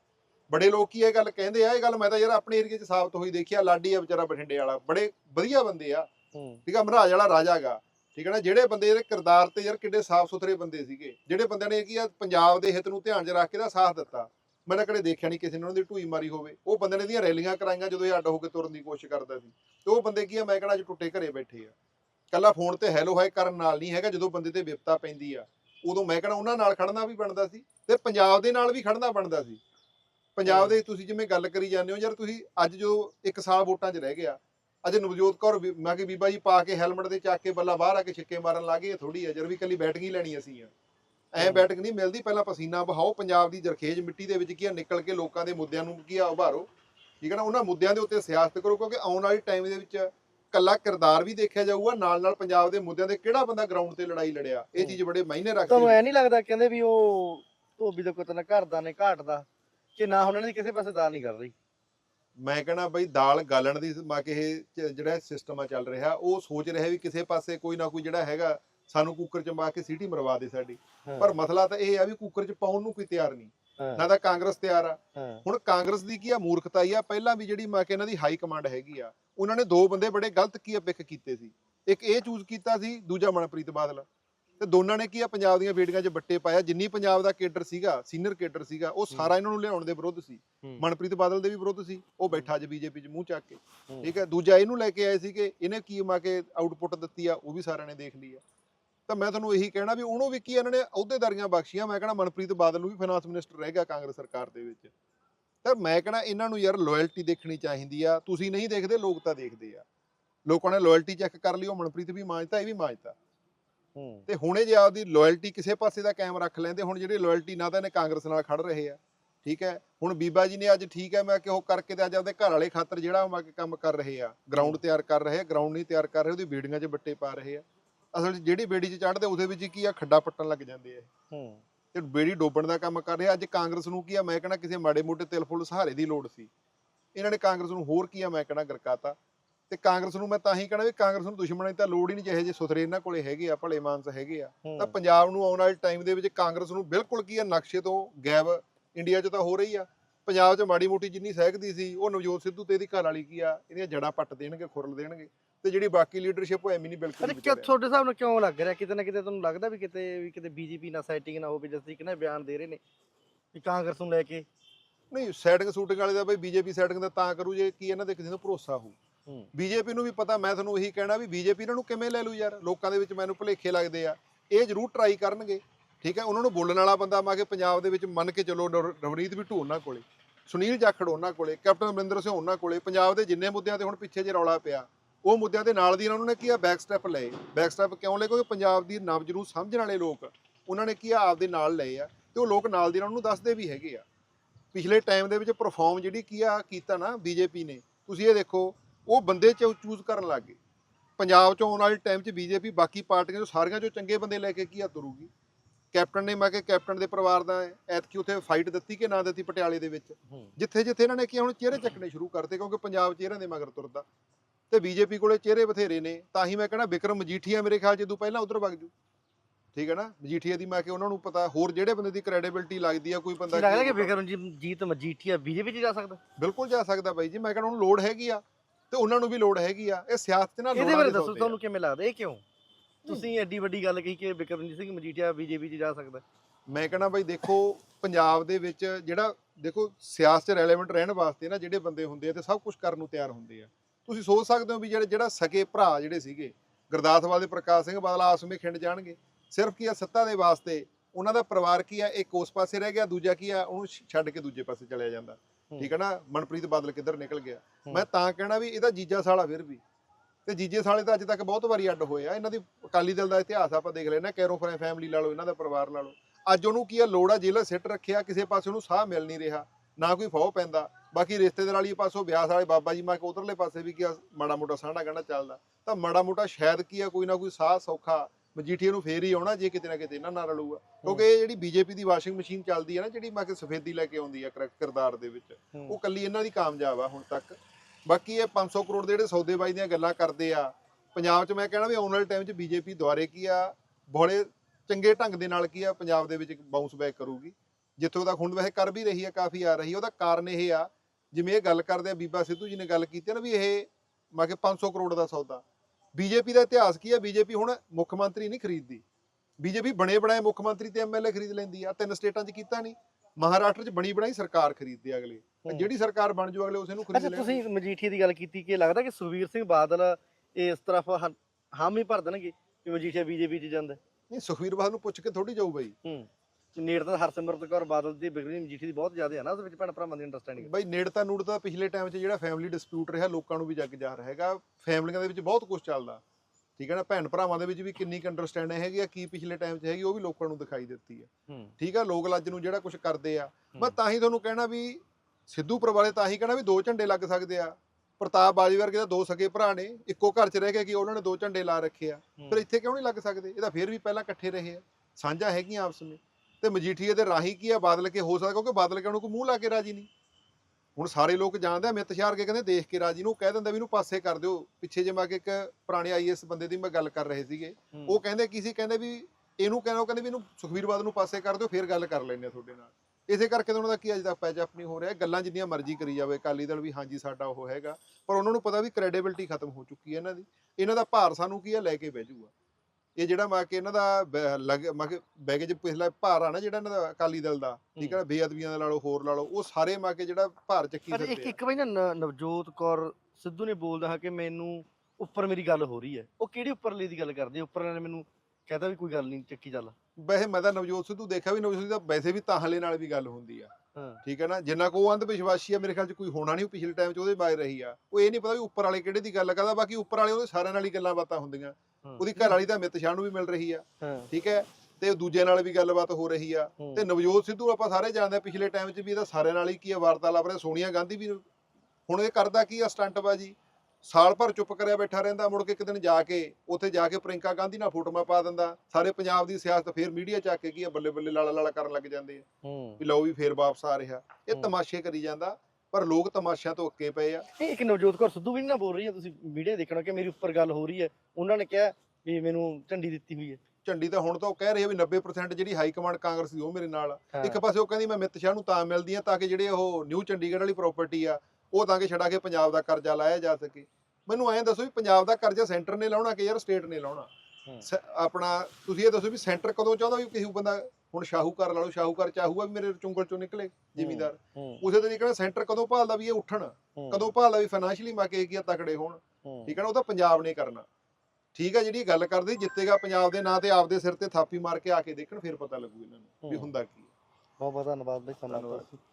A: ਬੜੇ ਲੋਕ ਕੀ ਇਹ ਗੱਲ ਕਹਿੰਦੇ ਆ ਇਹ ਗੱਲ ਮੈਂ ਤਾਂ ਯਾਰ ਆਪਣੇ ਏਰੀਏ 'ਚ ਸਾਬਤ ਹੋਈ ਦੇਖਿਆ ਲਾਡੀ ਆ ਵਿਚਾਰਾ ਬਠਿੰਡੇ ਵਾਲਾ ਬੜੇ ਵਧੀਆ ਬੰਦੇ ਆ। ਠੀਕ ਆ ਮਹਾਰਾਜ ਵਾਲਾ ਰਾਜਾ ਗਾ। ਠੀਕ ਹੈ ਨਾ? ਜਿਹੜੇ ਬੰਦੇ ਦੇ ਕਿਰਦਾਰ ਤੇ ਯਾਰ ਕਿੱਡੇ ਸਾਫ਼ ਸੁਥਰੇ ਬੰਦੇ ਸੀਗੇ। ਜਿਹੜੇ ਬੰਦਿਆਂ ਨੇ ਕੀ ਆ ਪੰਜਾਬ ਦੇ ਹਿੱਤ ਨੂੰ ਧਿਆਨ 'ਚ ਰੱਖ ਕੇ ਦਾ ਸਾਥ ਦਿੱਤਾ। ਮੈਂ ਤਾਂ ਕਦੇ ਦੇਖਿਆ ਨਹੀਂ ਕਿਸੇ ਨੇ ਉਹਨਾਂ ਦੀ ਢੂਈ ਮਾਰੀ ਹੋਵੇ। ਉਹ ਬੰਦੇ ਨੇ ਇਹਦੀਆਂ ਰੈਲੀਆਂ ਕਰਾਈਆਂ ਜਦੋਂ ਇਹ ਅੱਡ ਹੋ ਕੇ ਤੁਰਨ ਦੀ ਕੋਸ਼ਿਸ਼ ਕਰਦਾ ਸੀ। ਤੇ ਉਹ ਬੰਦੇ ਕੀ ਆ ਮੈਂ ਕਹਿੰਦਾ ਅੱਜ ਟੁੱਟੇ ਘਰੇ ਬੈਠੇ ਆ। ਕੱਲਾ ਫੋਨ ਤੇ ਹੈਲੋ ਹਾਈ ਕਰਨ ਨਾਲ ਨਹੀਂ ਹੈਗਾ ਜਦੋਂ ਬੰਦੇ ਤੇ ਵਿਪਤਾ ਪੈਂਦੀ ਆ। ਉਦੋਂ ਮੈਂ ਕਹਿੰਦਾ ਉਹਨਾਂ ਨਾਲ ਖੜਨਾ ਵੀ ਬਣਦਾ ਸੀ ਤੇ ਪੰਜਾਬ ਦੇ ਨਾਲ ਵੀ ਖੜਨਾ ਬਣਦਾ ਸੀ। ਪੰਜਾਬ ਦੇ ਤੁਸੀਂ ਜਿਵੇਂ ਗੱਲ ਕਰੀ ਜਾਂਦੇ ਹੋ ਯਾਰ ਤੁਸੀਂ ਅੱਜ ਜੋ ਇੱਕ ਸਾਲ ਵੋਟਾਂ 'ਚ ਰਹਿ ਗਿਆ ਅਜੇ ਨਵਜੋਤ ਕੌਰ ਮੈਂ ਕਿ ਬੀਬਾ ਜੀ ਪਾ ਕੇ ਹੈਲਮਟ ਦੇ ਚੱਕ ਕੇ ਬੱਲਾ ਬਾਹਰ ਆ ਕੇ ਛਿੱਕੇ ਮਾਰਨ ਲੱਗੇ ਇਹ ਥੋੜੀ ਆ ਜਰ ਵੀ ਕੱਲੀ ਬੈਟਿੰਗ ਹੀ ਲੈਣੀ ਅਸੀਂ ਆ। ਐ। ਬੈਟਿੰਗ ਨਹੀਂ ਮਿਲਦੀ ਪਹਿਲਾਂ ਪਸੀਨਾ ਬਹਾਓ ਪੰਜਾਬ ਦੀ ਜਰਖੇਜ ਮਿੱਟੀ ਦੇ ਵਿੱਚ ਕੀ ਆ ਨਿਕਲ ਕੇ ਲੋਕਾਂ ਦੇ ਮੁੱਦਿਆਂ ਨੂੰ ਕੀ ਆ ਉਭਾਰੋ। ਠੀਕ ਹੈ ਨਾ ਉਹਨਾਂ ਮੁੱਦਿਆਂ ਦੇ ਉੱਤੇ ਸਿਆਸਤ ਕਰੋ ਕਿਉਂਕਿ ਆਉਣ ਵਾਲੀ ਟਾਈਮ ਦੇ ਵਿੱਚ ਕੱਲਾ ਕਿਰਦਾਰ ਵੀ ਦੇਖਿਆ ਜਾਊਗਾ ਨਾਲ ਨਾਲ ਪੰਜਾਬ ਦੇ ਮੁੱਦਿਆਂ ਦੇ ਕਿਹੜਾ ਬੰਦਾ ਗਰਾਊਂਡ ਤੇ ਲੜਾਈ ਲੜਿਆ? ਇਹ। ਚੀਜ਼ ਬੜੇ ਮਾਇਨੇ
B: ਤੁਹਾਨੂੰ
A: ਰੱਖਦੀ ਹੈ
B: ਐ ਨਹੀਂ ਲੱਗਦਾ ਕਹਿੰਦੇ ਵੀ ਉਹ ਧੋਬੀ ਦਾ ਕੁੱਤ ਨਾ ਘਰ ਦਾ ਨੇ ਘਾਟ ਦਾ ਕਿ ਨਾ ਉਹਨਾਂ ਦੀ ਕਿਸੇ ਪਾਸੇ ਦਾਲ ਨਹੀਂ ਕਰ ਰਹੀ?
A: ਮੈਂ ਕਹਿੰਦਾ ਬਈ ਦਾਲ ਗਾਲਣ ਦੀ ਮਾ ਕਿ ਇਹ ਜਿਹੜਾ ਸਿਸਟਮ ਆ ਚੱਲ ਰਿਹਾ ਉਹ ਸੋਚ ਰਿਹਾ ਵੀ ਕਿਸੇ ਪਾਸੇ ਕੋਈ ਨਾ ਕੋਈ ਜਿਹੜਾ ਹੈਗਾ ਸਾਨੂੰ ਕੁੱਕਰ ਚ ਮਾ ਕੇ ਸੀਟੀ ਮਰਵਾ ਦੇ ਸਾਡੀ। ਪਰ ਮਸਲਾ ਤਾਂ ਇਹ ਆ ਵੀ ਕੁੱਕਰ ਚ ਪਾਉਣ ਨੂੰ ਕੋਈ ਤਿਆਰ ਨਹੀਂ ਨਾ ਤਾਂ ਕਾਂਗਰਸ ਤਿਆਰ ਆ। ਹੁਣ ਕਾਂਗਰਸ ਦੀ ਕੀ ਆ ਮੂਰਖਤਾ ਹੀ ਆ ਪਹਿਲਾਂ ਵੀ ਜਿਹੜੀ ਮੈਂ ਕਿ ਇਹਨਾਂ ਦੀ ਹਾਈ ਕਮਾਂਡ ਹੈਗੀ ਆ ਉਹਨਾਂ ਨੇ ਦੋ ਬੰਦੇ ਬੜੇ ਗਲਤ ਕੀ ਆ ਪਿਕ ਕੀਤੇ ਸੀ। ਇੱਕ ਇਹ ਚੂਜ਼ ਕੀਤਾ ਸੀ ਦੂਜਾ ਮਨਪ੍ਰੀਤ ਬਾਦਲ। ਤੇ ਦੋਨਾਂ ਨੇ ਕੀ ਆ ਪੰਜਾਬ ਦੀਆਂ ਬੇਟੀਆਂ 'ਚ ਬੱਟੇ ਪਾਇਆ। ਜਿੰਨੀ ਪੰਜਾਬ ਦਾ ਕੇਡਰ ਸੀਗਾ ਸੀਨੀਅਰ ਕੇਡਰ ਸੀਗਾ ਉਹ ਸਾਰਾ ਇਹਨਾਂ ਨੂੰ ਲਿਆਉਣ ਦੇ ਵਿਰੁੱਧ ਸੀ। ਮਨਪ੍ਰੀਤ ਬਾਦਲ ਦੇ ਵੀ ਵਿਰੁੱਧ ਸੀ। ਉਹ ਬੈਠਾ ਅੱਜ ਬੀਜੇਪੀ 'ਚ ਮੂੰਹ ਚੱਕ ਕੇ। ਠੀਕ ਹੈ ਦੂਜਾ ਇਹਨੂੰ ਲੈ ਕੇ ਆਏ ਸੀ ਕਿ ਇਹਨੇ ਕੀ ਮਾ ਕੇ ਆਊਟਪੁੱਟ ਦਿੱਤੀ ਆ ਉਹ ਵੀ ਸਾਰਿਆਂ ਨੇ ਦੇਖ ਲਈ ਆ। ਤਾਂ ਮੈਂ ਤੁਹਾਨੂੰ ਇਹੀ ਕਹਿਣਾ ਵੀ ਉਹਨੂੰ ਵੀ ਕੀ ਇਹਨਾਂ ਨੇ ਅਹੁਦੇਦਾਰੀਆਂ ਬਖਸ਼ੀਆਂ। ਮੈਂ ਕਹਿਣਾ ਮਨਪ੍ਰੀਤ ਬਾਦਲ ਨੂੰ ਵੀ ਫਾਈਨਾਂਸ ਮਿਨਿਸਟਰ ਰਹਿ ਗਿਆ ਕਾਂਗਰਸ ਸਰਕਾਰ ਦੇ ਵਿੱਚ। ਤਾਂ ਮੈਂ ਕਹਿਣਾ ਇਹਨਾਂ ਨੂੰ ਯਾਰ ਲਾਇਲਟੀ ਦੇਖਣੀ ਚਾਹੀਦੀ ਆ। ਤੁਸੀਂ ਨਹੀਂ ਦੇਖਦੇ ਲੋਕ ਤਾਂ ਦੇਖਦੇ ਆ। ਲੋਕਾਂ ਨੇ ਲਾਇਲਟੀ ਚੈੱਕ ਕਰ ਲਈ ਉਹ ਮਨਪ੍ਰੀਤ ਵੀ ਮਾਂਜਤਾ ਇਹ ਵੀ ਮਾਂਜਤਾ। ਤੇ ਹੁਣੇ ਜੇ ਆਪਦੀ ਲਾਇਲਟੀ ਕਿਸੇ ਪਾਸੇ ਦਾ ਕਾਇਮ ਰੱਖ ਲੈਂਦੇ ਹੁਣ ਜਿਹੜੀ ਲਾਇਲਟੀ ਨਾ ਤਾਂ ਇਹਨੇ ਕਾਂਗਰਸ ਨਾਲ ਖੜ ਰਹੇ ਆ। ਠੀਕ ਹੈ? ਹੁਣ ਬੀਬਾ ਜੀ ਨੇ ਅੱਜ ਠੀਕ ਹੈ ਮੈਂ ਕਿ ਉਹ ਕਰਕੇ ਤੇ ਅੱਜ ਆਪਦੇ ਘਰ ਵਾਲੇ ਖਾਤਰ ਜਿਹੜਾ ਮੈਂ ਕਿ ਕੰਮ ਕਰ ਰਹੇ ਆ ਗਰਾਊਂਡ ਤਿਆਰ ਕਰ ਰਹੇ ਆ ਗਰਾਊਂਡ ਨਹੀਂ ਤਿਆਰ ਕਰ ਰਹੇ ਉਹਦੀ ਬੀੜੀਆਂ 'ਚ ਬੱਟੇ ਪਾ ਰਹੇ ਆ। ਅਸਲ 'ਚ ਜਿਹੜੀ ਬੇੜੀ 'ਚ ਚੜ੍ਹਦੇ ਉਹਦੇ ਵਿੱਚ ਕੀ ਆ ਖੱਡਾ ਪੱਟਣ ਲੱਗ ਜਾਂਦੇ ਆ
B: ਹੂੰ,
A: ਤੇ ਬੇੜੀ ਡੋਬਣ ਦਾ ਕੰਮ ਕਰ ਰਿਹਾ ਅੱਜ ਕਾਂਗਰਸ ਨੂੰ ਕੀ ਆ ਮੈਂ ਕਹਿੰਦਾ ਕਿਸੇ ਮਾੜੇ ਮੋਟੇ ਤਿਲ ਫੁੱਲ ਸਹਾਰੇ ਦੀ ਲੋੜ ਸੀ। ਇਹਨਾਂ ਨੇ ਕਾਂਗਰਸ ਨੂੰ ਹੋਰ ਕੀ ਆ ਮੈਂ ਕਹਿੰਦਾ ਗਰਕਾਤਾ। ਤੇ ਕਾਂਗਰਸ ਨੂੰ ਮੈਂ ਤਾਂ ਹੀ ਕਹਿਣਾ ਵੀ ਕਾਂਗਰਸ ਨੂੰ ਦੁਸ਼ਮਣੀ ਤਾਂ ਲੋੜ ਹੀ ਨਹੀਂ ਜਿਹੇ ਜੇ ਸੁਥਰੇ ਇਹਨਾਂ ਕੋਲੇ ਹੈਗੇ ਆ ਭਲੇ ਮਾਨਸ ਹੈਗੇ ਆ। ਤਾਂ ਪੰਜਾਬ ਨੂੰ ਆਉਣ ਵਾਲੇ ਟਾਈਮ ਦੇ ਵਿੱਚ ਕਾਂਗਰਸ ਨੂੰ ਬਿਲਕੁਲ ਕੀ ਆ ਨਕਸ਼ੇ ਤੋਂ ਗਾਇਬ ਇੰਡੀਆ 'ਚ ਤਾਂ ਹੋ ਰਹੀ ਆ। ਪੰਜਾਬ 'ਚ ਮਾੜੀ ਮੋਟੀ ਜਿੰਨੀ ਸਹਿਕਦੀ ਸੀ ਉਹ ਨਵਜੋਤ ਸਿੱਧੂ ਤੇ ਇਹਦੀ ਘਰ ਵਾਲੀ ਕੀ ਆ ਇਹਦੀਆਂ ਜੜਾਂ ਪੱਟ ਦੇਣਗੇ ਖੁਰਲ ਦੇਣਗੇ ਤੇ ਜਿਹੜੀ ਬਾਕੀ ਲੀਡਰਸ਼ਿਪ ਉਹ ਐਵੇਂ ਨਹੀਂ ਬਿਲਕੁਲ
B: ਅਰੇ। ਤੁਹਾਡੇ ਹਿਸਾਬ ਨਾਲ ਕਿਉਂ ਲੱਗ ਰਿਹਾ? ਕਿਤੇ ਨਾ ਕਿਤੇ ਤੁਹਾਨੂੰ ਲੱਗਦਾ ਵੀ ਕਿਤੇ ਵੀ ਕਿਤੇ ਬੀਜੇਪੀ ਨਾਲ ਸੈਟਿੰਗ ਨਾ ਹੋਵੇ ਜਿਸ ਤਰੀਕੇ ਨਾਲ ਬਿਆਨ ਦੇ ਰਹੇ ਨੇ ਵੀ ਕਾਂਗਰਸ ਨੂੰ ਲੈ ਕੇ?
A: ਨਹੀਂ ਸੈਟਿੰਗ ਸ਼ੂਟਿੰਗ ਵਾਲੇ ਦਾ ਬਈ ਬੀਜੇਪੀ ਸੈਟਿੰਗ ਦਾ ਤਾਂ ਕਰੂ ਜੇ ਕੀ ਇਹਨਾਂ ਦੇ ਕਿਸੇ ਨੂੰ ਭਰੋਸਾ ਹੋਊ। ਬੀਜੇਪੀ ਨੂੰ ਵੀ ਪਤਾ, ਮੈਂ ਤੁਹਾਨੂੰ ਇਹੀ ਕਹਿਣਾ ਵੀ ਬੀਜੇਪੀ ਇਹਨਾਂ ਨੂੰ ਕਿਵੇਂ ਲੈ ਲੂ ਯਾਰ? ਲੋਕਾਂ ਦੇ ਵਿੱਚ ਮੈਨੂੰ ਭੁਲੇਖੇ ਲੱਗਦੇ ਆ। ਇਹ ਜ਼ਰੂਰ ਟਰਾਈ ਕਰਨਗੇ, ਠੀਕ ਹੈ? ਉਹਨਾਂ ਨੂੰ ਬੋਲਣ ਵਾਲਾ ਬੰਦਾ ਮਾ ਕੇ ਪੰਜਾਬ ਦੇ ਵਿੱਚ ਮੰਨ ਕੇ ਚੱਲੋ ਰਵਨੀਤ ਬਿੱਟੂ ਉਹਨਾਂ ਕੋਲੇ, ਸੁਨੀਲ ਜਾਖੜ ਉਹਨਾਂ ਕੋਲੇ, ਕੈਪਟਨ ਅਮਰਿੰਦਰ ਸਿੰਘ ਉਹਨਾਂ ਕੋਲੇ, ਪੰਜਾਬ ਦੇ ਜਿੰਨੇ ਮੁੱਦਿਆਂ ਤੇ ਹੁਣ ਪਿੱਛੇ ਜੇ ਰੌਲਾ ਪਿਆ, ਉਹ ਮੁੱਦਿਆਂ ਦੇ ਨਾਲ ਦੀ ਉਹਨਾਂ ਨੇ ਕੀ ਆ ਬੈਕ ਸਟੈਪ ਲਏ। ਬੈਕ ਸਟੈਪ ਕਿਉਂ ਲਏ? ਕਿਉਂਕਿ ਪੰਜਾਬ ਦੀ ਨਬਜ ਨੂੰ ਸਮਝਣ ਵਾਲੇ ਲੋਕ, ਉਹਨਾਂ ਨੇ ਕੀ ਆ ਆਪਦੇ ਨਾਲ ਲਏ ਆ ਤੇ ਉਹ ਲੋਕ ਨਾਲ ਦੀ ਉਹਨਾਂ ਨੂੰ ਦੱਸਦੇ ਵੀ ਹੈਗੇ ਆ। ਪਿਛਲੇ ਟਾਈਮ ਦੇ ਵਿੱਚ ਪਰਫਾਰਮ ਜਿਹੜੀ ਕੀ ਆ ਕੀਤਾ ਨਾ ਬੀਜੇਪੀ ਨੇ, ਤੁਸੀਂ ਇਹ ਦੇਖੋ ਉਹ ਬੰਦੇ ਚ ਚੂਜ਼ ਕਰਨ ਲੱਗ ਗਏ। ਪੰਜਾਬ ਚ ਆਉਣ ਵਾਲੇ ਟਾਈਮ ਚ ਬੀਜੇਪੀ ਬਾਕੀ ਪਾਰਟੀਆਂ ਚੋਂ ਸਾਰੀਆਂ ਚੋਂ ਚੰਗੇ ਬੰਦੇ ਲੈ ਕੇ ਕੀ ਆ ਤੁਰੂਗੀ ਕੈਪਟਨ ਨੇ ਮੈਂ ਕਿ ਕੈਪਟਨ ਦੇ ਪਰਿਵਾਰ ਦਾ ਐਤਕੀ ਉੱਥੇ ਫਾਈਟ ਦਿੱਤੀ ਕਿ ਨਾ ਦਿੱਤੀ ਪਟਿਆਲੇ ਦੇ ਵਿੱਚ? ਜਿੱਥੇ ਜਿੱਥੇ ਇਹਨਾਂ ਨੇ ਕੀ ਹੁਣ ਚਿਹਰੇ ਚੱਕਣੇ ਸ਼ੁਰੂ ਕਰਤੇ ਕਿਉਂਕਿ ਪੰਜਾਬ ਚਿਹਰਿਆਂ ਦੇ ਮਗਰ ਤੁਰਦਾ। ਤੇ ਬੀਜੇਪੀ ਕੋਲੇ ਚਿਹਰੇ ਬਥੇਰੇ ਨੇ ਤਾਂ ਹੀ ਮੈਂ ਕਹਿੰਦਾ ਵਿਕਰਮ ਮਜੀਠੀਆ ਮੇਰੇ ਖਿਆਲ ਜਦੋਂ ਪਹਿਲਾਂ ਉਧਰ ਵਗ ਜੂ। ਠੀਕ ਹੈ ਨਾ? ਮਜੀਠੀਆ ਦੀ ਮੈਂ ਕਿ ਉਹਨਾਂ ਨੂੰ ਪਤਾ ਹੋਰ ਜਿਹੜੇ ਬੰਦੇ ਦੀ ਕ੍ਰੈਡੀਬਿਲਿਟੀ ਲੱਗਦੀ ਆ ਕੋਈ ਬੰਦਾ
B: ਲੱਗਦਾ ਕਿ
A: ਕੀ-
B: ਵਿਕਰਮਜੀਤ ਮਜੀਠੀਆ ਬੀਜੇਪੀ 'ਚ ਜਾ ਸਕਦਾ?
A: ਬਿਲਕੁਲ ਜਾ ਸਕਦਾ ਬਾਈ ਜੀ ਮੈਂ ਕਹਿੰਦਾ ਉਹਨੂੰ ਲੋੜ ਹੈਗੀ ਆ। ਤੇ ਉਹਨਾਂ ਨੂੰ ਵੀ ਲੋੜ ਹੈਗੀ ਆ। ਇਹ ਸਿਆਸਤ ਨਾਲ
B: ਇਹਦੇ
A: ਲੋੜਾਂ
B: ਬਾਰੇ ਦੱਸੋ। ਤੁਹਾਨੂੰ ਕਿਵੇਂ ਲੱਗਦਾ? ਇਹ ਕਿਉਂ? ਤੁਸੀਂ ਐਡੀ ਵੱਡੀ ਗੱਲ ਕਹੀ ਕਿ ਵਿਕਰਮਜੀਤ ਸਿੰਘ ਮਜੀਠੀਆ ਬੀਜੇਪੀ 'ਚ ਜਾ ਸਕਦਾ।
A: ਮੈਂ ਕਹਿੰਦਾ ਬਾਈ ਦੇਖੋ ਪੰਜਾਬ ਦੇ ਵਿੱਚ ਜਿਹੜਾ ਦੇਖੋ ਸਿਆਸਤ 'ਚ ਰੈਲੇਵੈਂਟ ਰਹਿਣ ਵਾਸਤੇ ਨਾ ਜਿਹੜੇ ਬੰਦੇ ਹੁੰਦੇ ਆ ਤੇ ਸਭ ਕੁਝ ਕਰਨ ਨੂੰ ਤਿਆਰ ਹੁੰਦੇ ਆ। ਤੁਸੀਂ ਸੋਚ ਸਕਦੇ ਹੋ ਵੀ ਜਿਹੜੇ ਜਿਹੜਾ ਸਕੇ ਭਰਾ ਜਿਹੜੇ ਸੀਗੇ ਗੁਰਦਾਸਵਾਲ ਦੇ ਪ੍ਰਕਾਸ਼ ਸਿੰਘ ਬਾਦਲ ਵਿੱਚ ਖਿੰਡ ਜਾਣਗੇ। ਸਿਰਫ ਕੀ ਆ ਸੱਤਾ ਦੇ ਵਾਸਤੇ ਉਹਨਾਂ ਦਾ ਪਰਿਵਾਰ ਕੀ ਆ? ਇੱਕ ਉਸ ਪਾਸੇ ਰਹਿ ਗਿਆ ਦੂਜਾ ਕੀ ਆ? ਉਹਨੂੰ ਛੱਡ ਕੇ ਦੂਜੇ ਪਾਸੇ ਚਲਿਆ ਜਾਂਦਾ। ਠੀਕ ਹੈ ਨਾ? ਮਨਪ੍ਰੀਤ ਬਾਦਲ ਕਿੱਧਰ ਨਿਕਲ ਗਿਆ। ਮੈਂ ਤਾਂ ਕਹਿਣਾ ਵੀ ਇਹਦਾ ਜੀਜਾ ਸਾਲਾ ਫਿਰ ਵੀ। ਤੇ ਜੀਜੇ ਸਾਲੇ ਤਾਂ ਅੱਜ ਤੱਕ ਬਹੁਤ ਵਾਰੀ ਅੱਡ ਹੋਏ ਆ। ਇਹਨਾਂ ਦੀ ਅਕਾਲੀ ਦਲ ਦਾ ਇਤਿਹਾਸ ਆਪਾਂ ਦੇਖ ਲੈਣਾ ਕੈਰੋ ਫਰੈ ਫੈਮਿਲੀ ਲਾ ਲਓ ਇਹਨਾਂ ਦਾ ਪਰਿਵਾਰ ਲਾ ਲਓ। ਅੱਜ ਉਹਨੂੰ ਕੀ ਆ? ਲੋੜ ਆ ਜੇਲ੍ਹ ਸਿੱਟ ਰੱਖਿਆ ਕਿਸੇ ਪਾਸੇ ਉਹਨੂੰ ਸਾਹ ਮਿਲ ਨਹੀਂ ਰਿਹਾ ਨਾ ਕੋਈ ਫੌ ਪੈਂਦਾ। ਬਾਕੀ ਰਿਸ਼ਤੇਦਾਰ ਵਾਲੀ ਪਾਸੋਂ ਵਿਆਹ ਵਾਲੇ ਬਾਬਾ ਜੀ ਮਾ ਕੇ ਉਧਰਲੇ ਪਾਸੇ ਵੀ ਕੀ ਮਾੜਾ ਮੋਟਾ ਸਾਂਢਾ ਗੰਢਾ ਚੱਲਦਾ। ਤਾਂ ਮਾੜਾ ਮੋਟਾ ਸ਼ਾਇਦ ਕੀ ਆ? ਕੋਈ ਨਾ ਕੋਈ ਸਾਹ ਸੌਖਾ ਮਜੀਠੀਏ ਨੂੰ ਫੇਰ ਹੀ ਆਉਣਾ ਜੇ ਕਿਤੇ ਨਾ ਕਿਤੇ ਇਹਨਾਂ ਨਾਲ ਰਲੂਗਾ। ਕਿਉਂਕਿ ਇਹ ਜਿਹੜੀ ਬੀਜੇਪੀ ਦੀ ਵਾਸ਼ਿੰਗ ਮਸ਼ੀਨ ਚੱਲਦੀ ਹੈ ਨਾ ਜਿਹੜੀ ਮਾ ਕੇ ਸਫੇਦੀ ਲੈ ਕੇ ਆਉਂਦੀ ਆ ਕਰ- ਕਿਰਦਾਰ ਦੇ ਵਿੱਚ ਉਹ ਕੱਲੀ ਇਹਨਾਂ ਦੀ ਕਾਮਯਾਬ ਆ ਹੁਣ ਤੱਕ। ਬਾਕੀ ਇਹ 500 ਕਰੋੜ ਦੇ ਜਿਹੜੇ ਸੌਦੇਬਾਜ਼ੀ ਦੀਆਂ ਗੱਲਾਂ ਕਰਦੇ ਆ ਪੰਜਾਬ 'ਚ ਮੈਂ ਕਹਿਣਾ ਵੀ ਆਉਣ ਵਾਲੇ ਟਾਈਮ 'ਚ ਬੀਜੇਪੀ ਦੁਆਰੇ ਕੀ ਆ ਬੜੇ ਚੰਗੇ ਢੰਗ ਦੇ ਨਾਲ ਕੀ ਆ ਪੰਜਾਬ ਦੇ ਵਿੱਚ ਬਾਉਂਸ ਬੈਕ ਕਰੂਗੀ। ਜਿੱਥੋਂ ਤੱਕ ਹੁਣ ਵੈਸੇ ਕਰ ਵੀ ਰਹੀ ਆ ਕਾਫੀ ਆ ਰਹੀ ਉਹਦਾ ਕਾਰਨ ਇਹ ਆ ਜਿਵੇਂ ਇਹ ਗੱਲ ਕਰਦੇ ਆ ਬੀਬਾ ਸਿੱਧੂ ਜੀ ਨੇ ਗੱਲ ਕੀਤੀ ਨਾ ਵੀ ਇਹ ਮੈਂ ਕਿ 500 ਕਰੋੜ ਦਾ ਸੌਦਾ। ਬੀਜੇਪੀ ਦਾ ਇਤਿਹਾਸ ਕੀ ਹੈ? ਬੀਜੇਪੀ ਹੁਣ ਮੁੱਖ ਮੰਤਰੀ ਨਹੀਂ ਖਰੀਦਦੀ। ਬੀਜੇਪੀ ਬਣੇ ਬਣਾਏ ਮੁੱਖ ਮੰਤਰੀ ਤੇ ਐਮਐਲਏ ਖਰੀਦ ਲੈਂਦੀ ਆ। ਤਿੰਨ ਸਟੇਟਾਂ 'ਚ ਕੀਤਾ ਨਹੀਂ। ਮਹਾਰਾਸ਼ਟਰ 'ਚ ਬਣੀ ਬਣਾਈ ਸਰਕਾਰ ਖਰੀਦਦੀ ਆ ਅਗਲੇ। ਜਿਹੜੀ ਸਰਕਾਰ ਬਣ ਜੂ ਅਗਲੇ ਉਸੇ ਨੂੰ ਖਰੀਦ ਲੈਣਗੇ।
B: ਤੁਸੀਂ ਮਜੀਠੀ ਦੀ ਗੱਲ ਕੀਤੀ ਕਿ ਲੱਗਦਾ ਕਿ ਸੁਖਬੀਰ ਸਿੰਘ ਬਾਦਲ ਇਸ ਤਰਫ ਹਾਮੀ ਭਰ ਦੇਣਗੇ ਕਿ ਮਜੀਠੀਆ ਬੀਜੇਪੀ 'ਚ ਜਾਂਦਾ?
A: ਨਹੀਂ ਸੁਖਵੀਰ ਬਾਦਲ ਨੂੰ ਪੁੱਛ ਕੇ ਥੋੜੀ ਜਾਊ ਬਾਈ।
B: ਨੇੜਤਾ ਹਰਸਿਮਰਤ ਕੌਰ ਬਾਦਲ ਦੀ ਬਿਗੜੀ ਮਜੀਠੀ ਦੀ ਬਹੁਤ ਜ਼ਿਆਦਾ ਹੈ ਨਾ ਉਹਦੇ ਵਿੱਚ ਭੈਣ ਭਰਾਵਾਂ ਦੀ ਅੰਡਰਸਟੈਂਡਿੰਗ
A: ਬਾਈ ਨੇੜਤਾ ਨੂੜਤਾ ਪਿਛਲੇ ਟਾਈਮ 'ਚ ਜਿਹੜਾ ਫੈਮਿਲੀ ਡਿਸਪਿਊਟ ਰਿਹਾ ਲੋਕਾਂ ਨੂੰ ਵੀ ਜੱਗ ਜਾ ਰਿਹਾ ਹੈਗਾ। ਫੈਮਲੀਆਂ ਦੇ ਵਿੱਚ ਬਹੁਤ ਕੁਝ ਚੱਲਦਾ। ਠੀਕ ਹੈ ਨਾ ਭੈਣ ਭਰਾਵਾਂ ਦੇ ਵਿੱਚ ਵੀ ਕਿੰਨੀ ਕੁ ਅੰਡਰਸਟੈਂਡਿੰਗ ਹੈਗੀ ਆ ਕੀ ਪਿਛਲੇ ਟਾਈਮ 'ਚ ਹੈਗੀ ਉਹ ਵੀ ਲੋਕਾਂ ਨੂੰ ਦਿਖਾਈ ਦਿੱਤੀ ਹੈ। ਠੀਕ ਆ ਲੋਕ ਲੱਜ ਨੂੰ ਜਿਹੜਾ ਕੁਝ ਕਰਦੇ ਆ। ਮੈਂ ਤਾਂ ਹੀ ਤੁਹਾਨੂੰ ਕਹਿਣਾ ਵੀ ਸਿੱਧੂ ਪਰਿਵਾਰੇ ਤਾਂ ਹੀ ਕਹਿਣਾ ਵੀ ਦੋ ਝੰਡੇ ਲੱਗ ਸਕਦੇ ਆ। ਪ੍ਰਤਾਪ ਬਾਜੀ ਵਰਗੇ ਦਾ ਦੋ ਸਕੇ ਭਰਾ ਨੇ ਇੱਕੋ ਘਰ 'ਚ ਰਹਿ ਕੇ ਕਿ ਉਹਨਾਂ ਨੇ ਦੋ ਝੰਡੇ ਲਾ ਰੱਖੇ ਆ। ਪਰ ਇੱਥੇ ਕਿਉਂ ਨਹੀਂ ਲੱਗ ਸਕਦੇ? ਇਹ ਤਾਂ ਫੇਰ ਵੀ ਪਹਿਲਾਂ ਇਕੱਠੇ ਰਹੇ ਆ। ਸਾਂਝਾ ਹੈਗੀਆਂ ਆਪਸ ਵਿੱਚ। ਤੇ ਮਜੀਠੀਏ ਦੇ ਰਾਹੀ ਕੀ ਆ? ਬਾਦਲ ਕੇ ਹੋ ਸਕਦਾ ਕਿਉਂਕਿ ਬਾਦਲ ਕੇ ਉਹਨੂੰ ਕੋਈ ਮੂੰਹ ਲਾ ਕੇ ਰਾਜੀ ਨਹੀਂ। ਹੁਣ ਸਾਰੇ ਲੋਕ ਜਾਣਦੇ ਆ ਮਿੱਤ ਸ਼ਾਰ ਕੇ ਕਹਿੰਦੇ ਦੇਖ ਕੇ ਰਾਜੀ ਨੂੰ ਕਹਿ ਦਿੰਦਾ ਵੀ ਇਹਨੂੰ ਪਾਸੇ ਕਰ ਦਿਓ। ਪਿੱਛੇ ਜੇ ਮੈਂ ਕਿ ਇੱਕ ਪੁਰਾਣੇ ਆਈਐਸ ਬੰਦੇ ਦੀ ਮੈਂ ਗੱਲ ਕਰ ਰਹੇ ਸੀਗੇ। ਉਹ ਕਹਿੰਦੇ ਕੀ ਸੀ? ਕਹਿੰਦੇ ਵੀ ਇਹਨੂੰ ਕਹਿੰਦੇ ਉਹ ਕਹਿੰਦੇ ਵੀ ਇਹਨੂੰ ਸੁਖਬੀਰ ਬਾਦਲ ਨੂੰ ਪਾਸੇ ਕਰ ਦਿਓ ਫਿਰ ਗੱਲ ਕਰ ਲੈਂਦੇ ਆ ਤੁਹਾਡੇ ਨਾਲ। ਇਸੇ ਕਰਕੇ ਤਾਂ ਉਹਨਾਂ ਦਾ ਕੀ ਅੱਜ ਤੱਕ ਪੈਚ ਨਹੀਂ ਹੋ ਰਿਹਾ। ਗੱਲਾਂ ਜਿੰਨੀਆਂ ਮਰਜ਼ੀ ਕਰੀ ਜਾਵੇ। ਅਕਾਲੀ ਦਲ ਵੀ ਹਾਂਜੀ ਸਾਡਾ ਉਹ ਹੈਗਾ। ਪਰ ਉਹਨਾਂ ਨੂੰ ਪਤਾ ਵੀ ਕ੍ਰੈਡੀਬਿਲਟੀ ਖਤਮ ਹੋ ਚੁੱਕੀ ਹੈ ਇਹਨਾਂ ਦੀ। ਇਹਨਾਂ ਦਾ ਭਾਰ ਸਾਨੂੰ ਕੀ ਹੈ ਲੈ ਕੇ ਬਹਿ ਜਾਊਗਾ। ਇਹ ਜਿਹੜਾ ਮਾ ਕੇ ਇਹਨਾਂ ਦਾ ਮਾ ਕੇ ਬੈਗੇਜ ਪਿਛਲਾ ਭਾਰ ਆ ਨਾ ਜਿਹੜਾ ਇਹਨਾਂ ਦਾ ਅਕਾਲੀ ਦਲ ਦਾ ਠੀਕ ਹੈ ਬੇਅਦਬੀਆਂ ਦਾ ਲਾ ਲਓ ਹੋਰ ਲਾ ਲਓ ਉਹ ਸਾਰੇ ਮਾ ਕੇ ਜਿਹੜਾ ਭਾਰ ਚੱਕੀ
B: ਪਰ ਇੱਕ
A: ਫਿਰਦੇ ਆ।
B: ਇੱਕ ਵਾਰੀ ਨਾ ਨਵਜੋਤ ਕੌਰ ਸਿੱਧੂ ਨੇ ਬੋਲਦਾ ਹੈ ਕਿ ਮੈਨੂੰ ਉੱਪਰ ਮੇਰੀ ਗੱਲ ਹੋ ਰਹੀ ਹੈ। ਉਹ ਕਿਹੜੀ ਉੱਪਰਲੀ ਦੀ ਗੱਲ ਕਰਦੇ ਉੱਪਰ ਨੇ ਮੈਨੂੰ ਕਹਿੰਦਾ ਵੀ ਕੋਈ ਗੱਲ ਨਹੀਂ ਚੱਕੀ ਚੱਲ।
A: ਵੈਸੇ ਮੈਂ ਤਾਂ ਨਵਜੋਤ ਸਿੱਧੂ ਦੇਖਿਆ ਵੀ ਨਵਜੋਤ ਸਿੱਧੂ ਦਾ ਵੈਸੇ ਵੀ ਤਾਹਲੇ ਨਾਲ ਵੀ ਗੱਲ ਹੁੰਦੀ ਆ। ਠੀਕ ਹੈ ਨਾ ਜਿੰਨਾ ਕੋ ਅੰਧ ਵਿਸ਼ਵਾਸੀ ਆ ਮੇਰੇ ਖਿਆਲ ਚ ਕੋਈ ਹੋਣਾ ਨਹੀਂ ਪਿਛਲੇ ਟਾਈਮ ਚ ਉਹਦੇ ਬਾਰੇ ਰਹੀ ਆ। ਉਹ ਇਹ ਨਹੀਂ ਪਤਾ ਵੀ ਉੱਪਰ ਵਾਲੇ ਕਿਹੜੇ ਦੀ ਗੱਲ ਕਰਦਾ ਬਾਕੀ ਉੱਪਰ ਵਾਲੇ ਉਹਦੇ ਸਾਰਿਆਂ ਨਾਲ ਹੀ ਗੱਲਾਂ ਬਾਤਾਂ ਹੁੰਦੀਆਂ। ਉਹਦੀ ਘਰ ਵਾਲੀ ਤਾਂ ਮਿੱਤ ਸ਼ਾਹ ਨੂੰ ਵੀ ਮਿਲ ਰਹੀ ਆ। ਠੀਕ ਹੈ? ਤੇ ਦੂਜੇ ਨਾਲ ਵੀ ਗੱਲਬਾਤ ਹੋ ਰਹੀ ਆ। ਤੇ ਨਵਜੋਤ ਸਿੱਧੂ ਆਪਾਂ ਸਾਰੇ ਜਾਣਦੇ ਆ ਪਿਛਲੇ ਟਾਈਮ 'ਚ ਵੀ ਇਹਦਾ ਸਾਰਿਆਂ ਨਾਲ ਹੀ ਕੀ ਆ ਵਾਰਤਾਲਾਪ ਰਿਹਾ ਸੋਨੀਆ ਗਾਂਧੀ ਵੀ ਹੁਣ ਇਹ ਕਰਦਾ ਕੀ ਆ ਸਟੰਟਬਾਜੀ ਸਾਲ ਭਰ ਚੁੱਪ ਕਰਿਆ ਬੈਠਾ ਰਹਿੰਦਾ ਮੁੜ ਕੇ ਇੱਕ ਦਿਨ ਜਾ ਕੇ ਉੱਥੇ ਜਾ ਕੇ ਪ੍ਰਿੰਕਾ ਗਾਂਧੀ ਨਾਲ ਫੋਟੋਆਂ ਪਾ ਦਿੰਦਾ। ਸਾਰੇ ਪੰਜਾਬ ਦੀ ਸਿਆਸਤ ਫੇਰ ਮੀਡੀਆ ਚੱਕ ਕੇ ਕੀ ਆ ਬੱਲੇ ਬੱਲੇ ਲਾਲਾ ਲਾਲਾ ਕਰਨ ਲੱਗ ਜਾਂਦੇ ਆ। ਵੀ ਲਓ ਵੀ ਫੇਰ ਵਾਪਸ ਆ ਰਿਹਾ। ਇਹ। ਤਮਾਸ਼ੇ ਕਰੀ ਜਾਂਦਾ। ਪਰ ਲੋਕ ਤਮਾਸ਼ਿਆਂ ਤੋਂ ਅੱਕੇ ਪਏ ਆ।
B: ਇਹ ਇੱਕ ਨਵਜੋਤ ਕੌਰ ਸਿੱਧੂ ਵੀ ਨੀ ਨਾ ਬੋਲ ਰਹੀ ਹੈ ਤੁਸੀਂ ਵੀਡੀਓ ਦੇਖਣਾ ਕਿ ਮੇਰੀ ਉੱਪਰ ਗੱਲ ਹੋ ਰਹੀ ਹੈ। ਉਹਨਾਂ ਨੇ ਕਿਹਾ ਵੀ ਮੈਨੂੰ ਝੰਡੀ ਦਿੱਤੀ ਹੋਈ ਹੈ।
A: ਝੰਡੀ ਤਾਂ ਹੁਣ ਤਾਂ ਉਹ ਕਹਿ ਰਹੇ ਆ ਵੀ 90% ਜਿਹੜੀ ਹਾਈ ਕਮਾਂਡ ਕਾਂਗਰਸ ਦੀ ਉਹ ਮੇਰੇ ਨਾਲ ਆ।
B: ਹਾਂ।
A: ਇੱਕ ਪਾਸੇ ਉਹ ਕਹਿੰਦੀ ਮੈਂ ਮਿੱਤ ਸ਼ਾਹ ਨੂੰ ਤਾਂ ਮਿਲਦੀ ਆ ਤਾਂ ਕਿ ਜਿਹੜੇ ਉਹ ਨਿਊ ਚੰਡੀਗੜ੍ਹ ਵਾਲੀ ਪ੍ਰਾਪਰਟੀ ਆ ਉਹ ਤਾਂ ਕਿ ਛਡਾ ਕੇ ਪੰਜਾਬ ਦਾ ਕਰਜ਼ਾ ਲਾਇਆ ਜਾ ਸਕੇ। ਮੈਨੂੰ ਐਂ ਦੱਸੋ ਵੀ ਪੰਜਾਬ ਦਾ ਕਰਜ਼ਾ ਸੈਂਟਰ ਨੇ ਲਾਉਣਾ ਕਿ ਯਾਰ ਸਟੇਟ ਨੇ ਲਾਉਣਾ?
B: ਹੂੰ।
A: ਸ- ਆਪਣਾ ਤੁਸੀਂ ਇਹ ਦੱਸੋ ਵੀ ਸੈਂਟਰ ਕਦੋਂ ਚਾਹੁੰਦਾ ਵੀ ਕਿਸੇ ਬੰਦਾ ਹੁਣ ਸ਼ਾਹੂਕਾਰ ਲਾ ਲਓ ਸ਼ਾਹੂਕਾਰ ਚਾਹੂਗਾ ਵੀ ਮੇਰੇ ਚੁੰਗਲ ਚੋਂ ਨਿਕਲੇ ਜ਼ਿਮੀਦਾਰ ਉਸੇ ਤੇ ਨਿਕਲਣਾ ਸੈਂਟਰ ਕਦੋਂ ਭਾਲਦਾ ਵੀ ਇਹ ਉੱਠਣ ਕਦੋਂ ਭਾਲਦਾ ਵੀ ਫਾਈਨੈਂਸ਼ੀਅਲੀ ਮਾਕੇ ਕੀ ਤਕੜੇ ਹੋਣ। ਠੀਕ ਹੈ ਨਾ ਉਹ ਤਾਂ ਪੰਜਾਬ ਨੇ ਕਰਨਾ ਠੀਕ ਹੈ ਜਿਹੜੀ ਗੱਲ ਕਰਦੇ ਜਿੱਤੇਗਾ ਪੰਜਾਬ ਦੇ ਨਾਂ ਤੇ ਆਪਦੇ ਸਿਰ ਤੇ ਥਾਪੀ ਮਾਰ ਕੇ ਆ ਕੇ ਦੇਖਣ ਫਿਰ ਪਤਾ ਲੱਗੂ ਇਹਨਾਂ ਨੂੰ ਵੀ। ਹੁੰਦਾ ਕੀ ਹੈ।
B: ਬਹੁਤ ਬਹੁਤ ਧੰਨਵਾਦ ਬਈ ਸਮਾਂ
A: ਧੰਨਵਾਦ।
B: ਦਿੱਤਾ।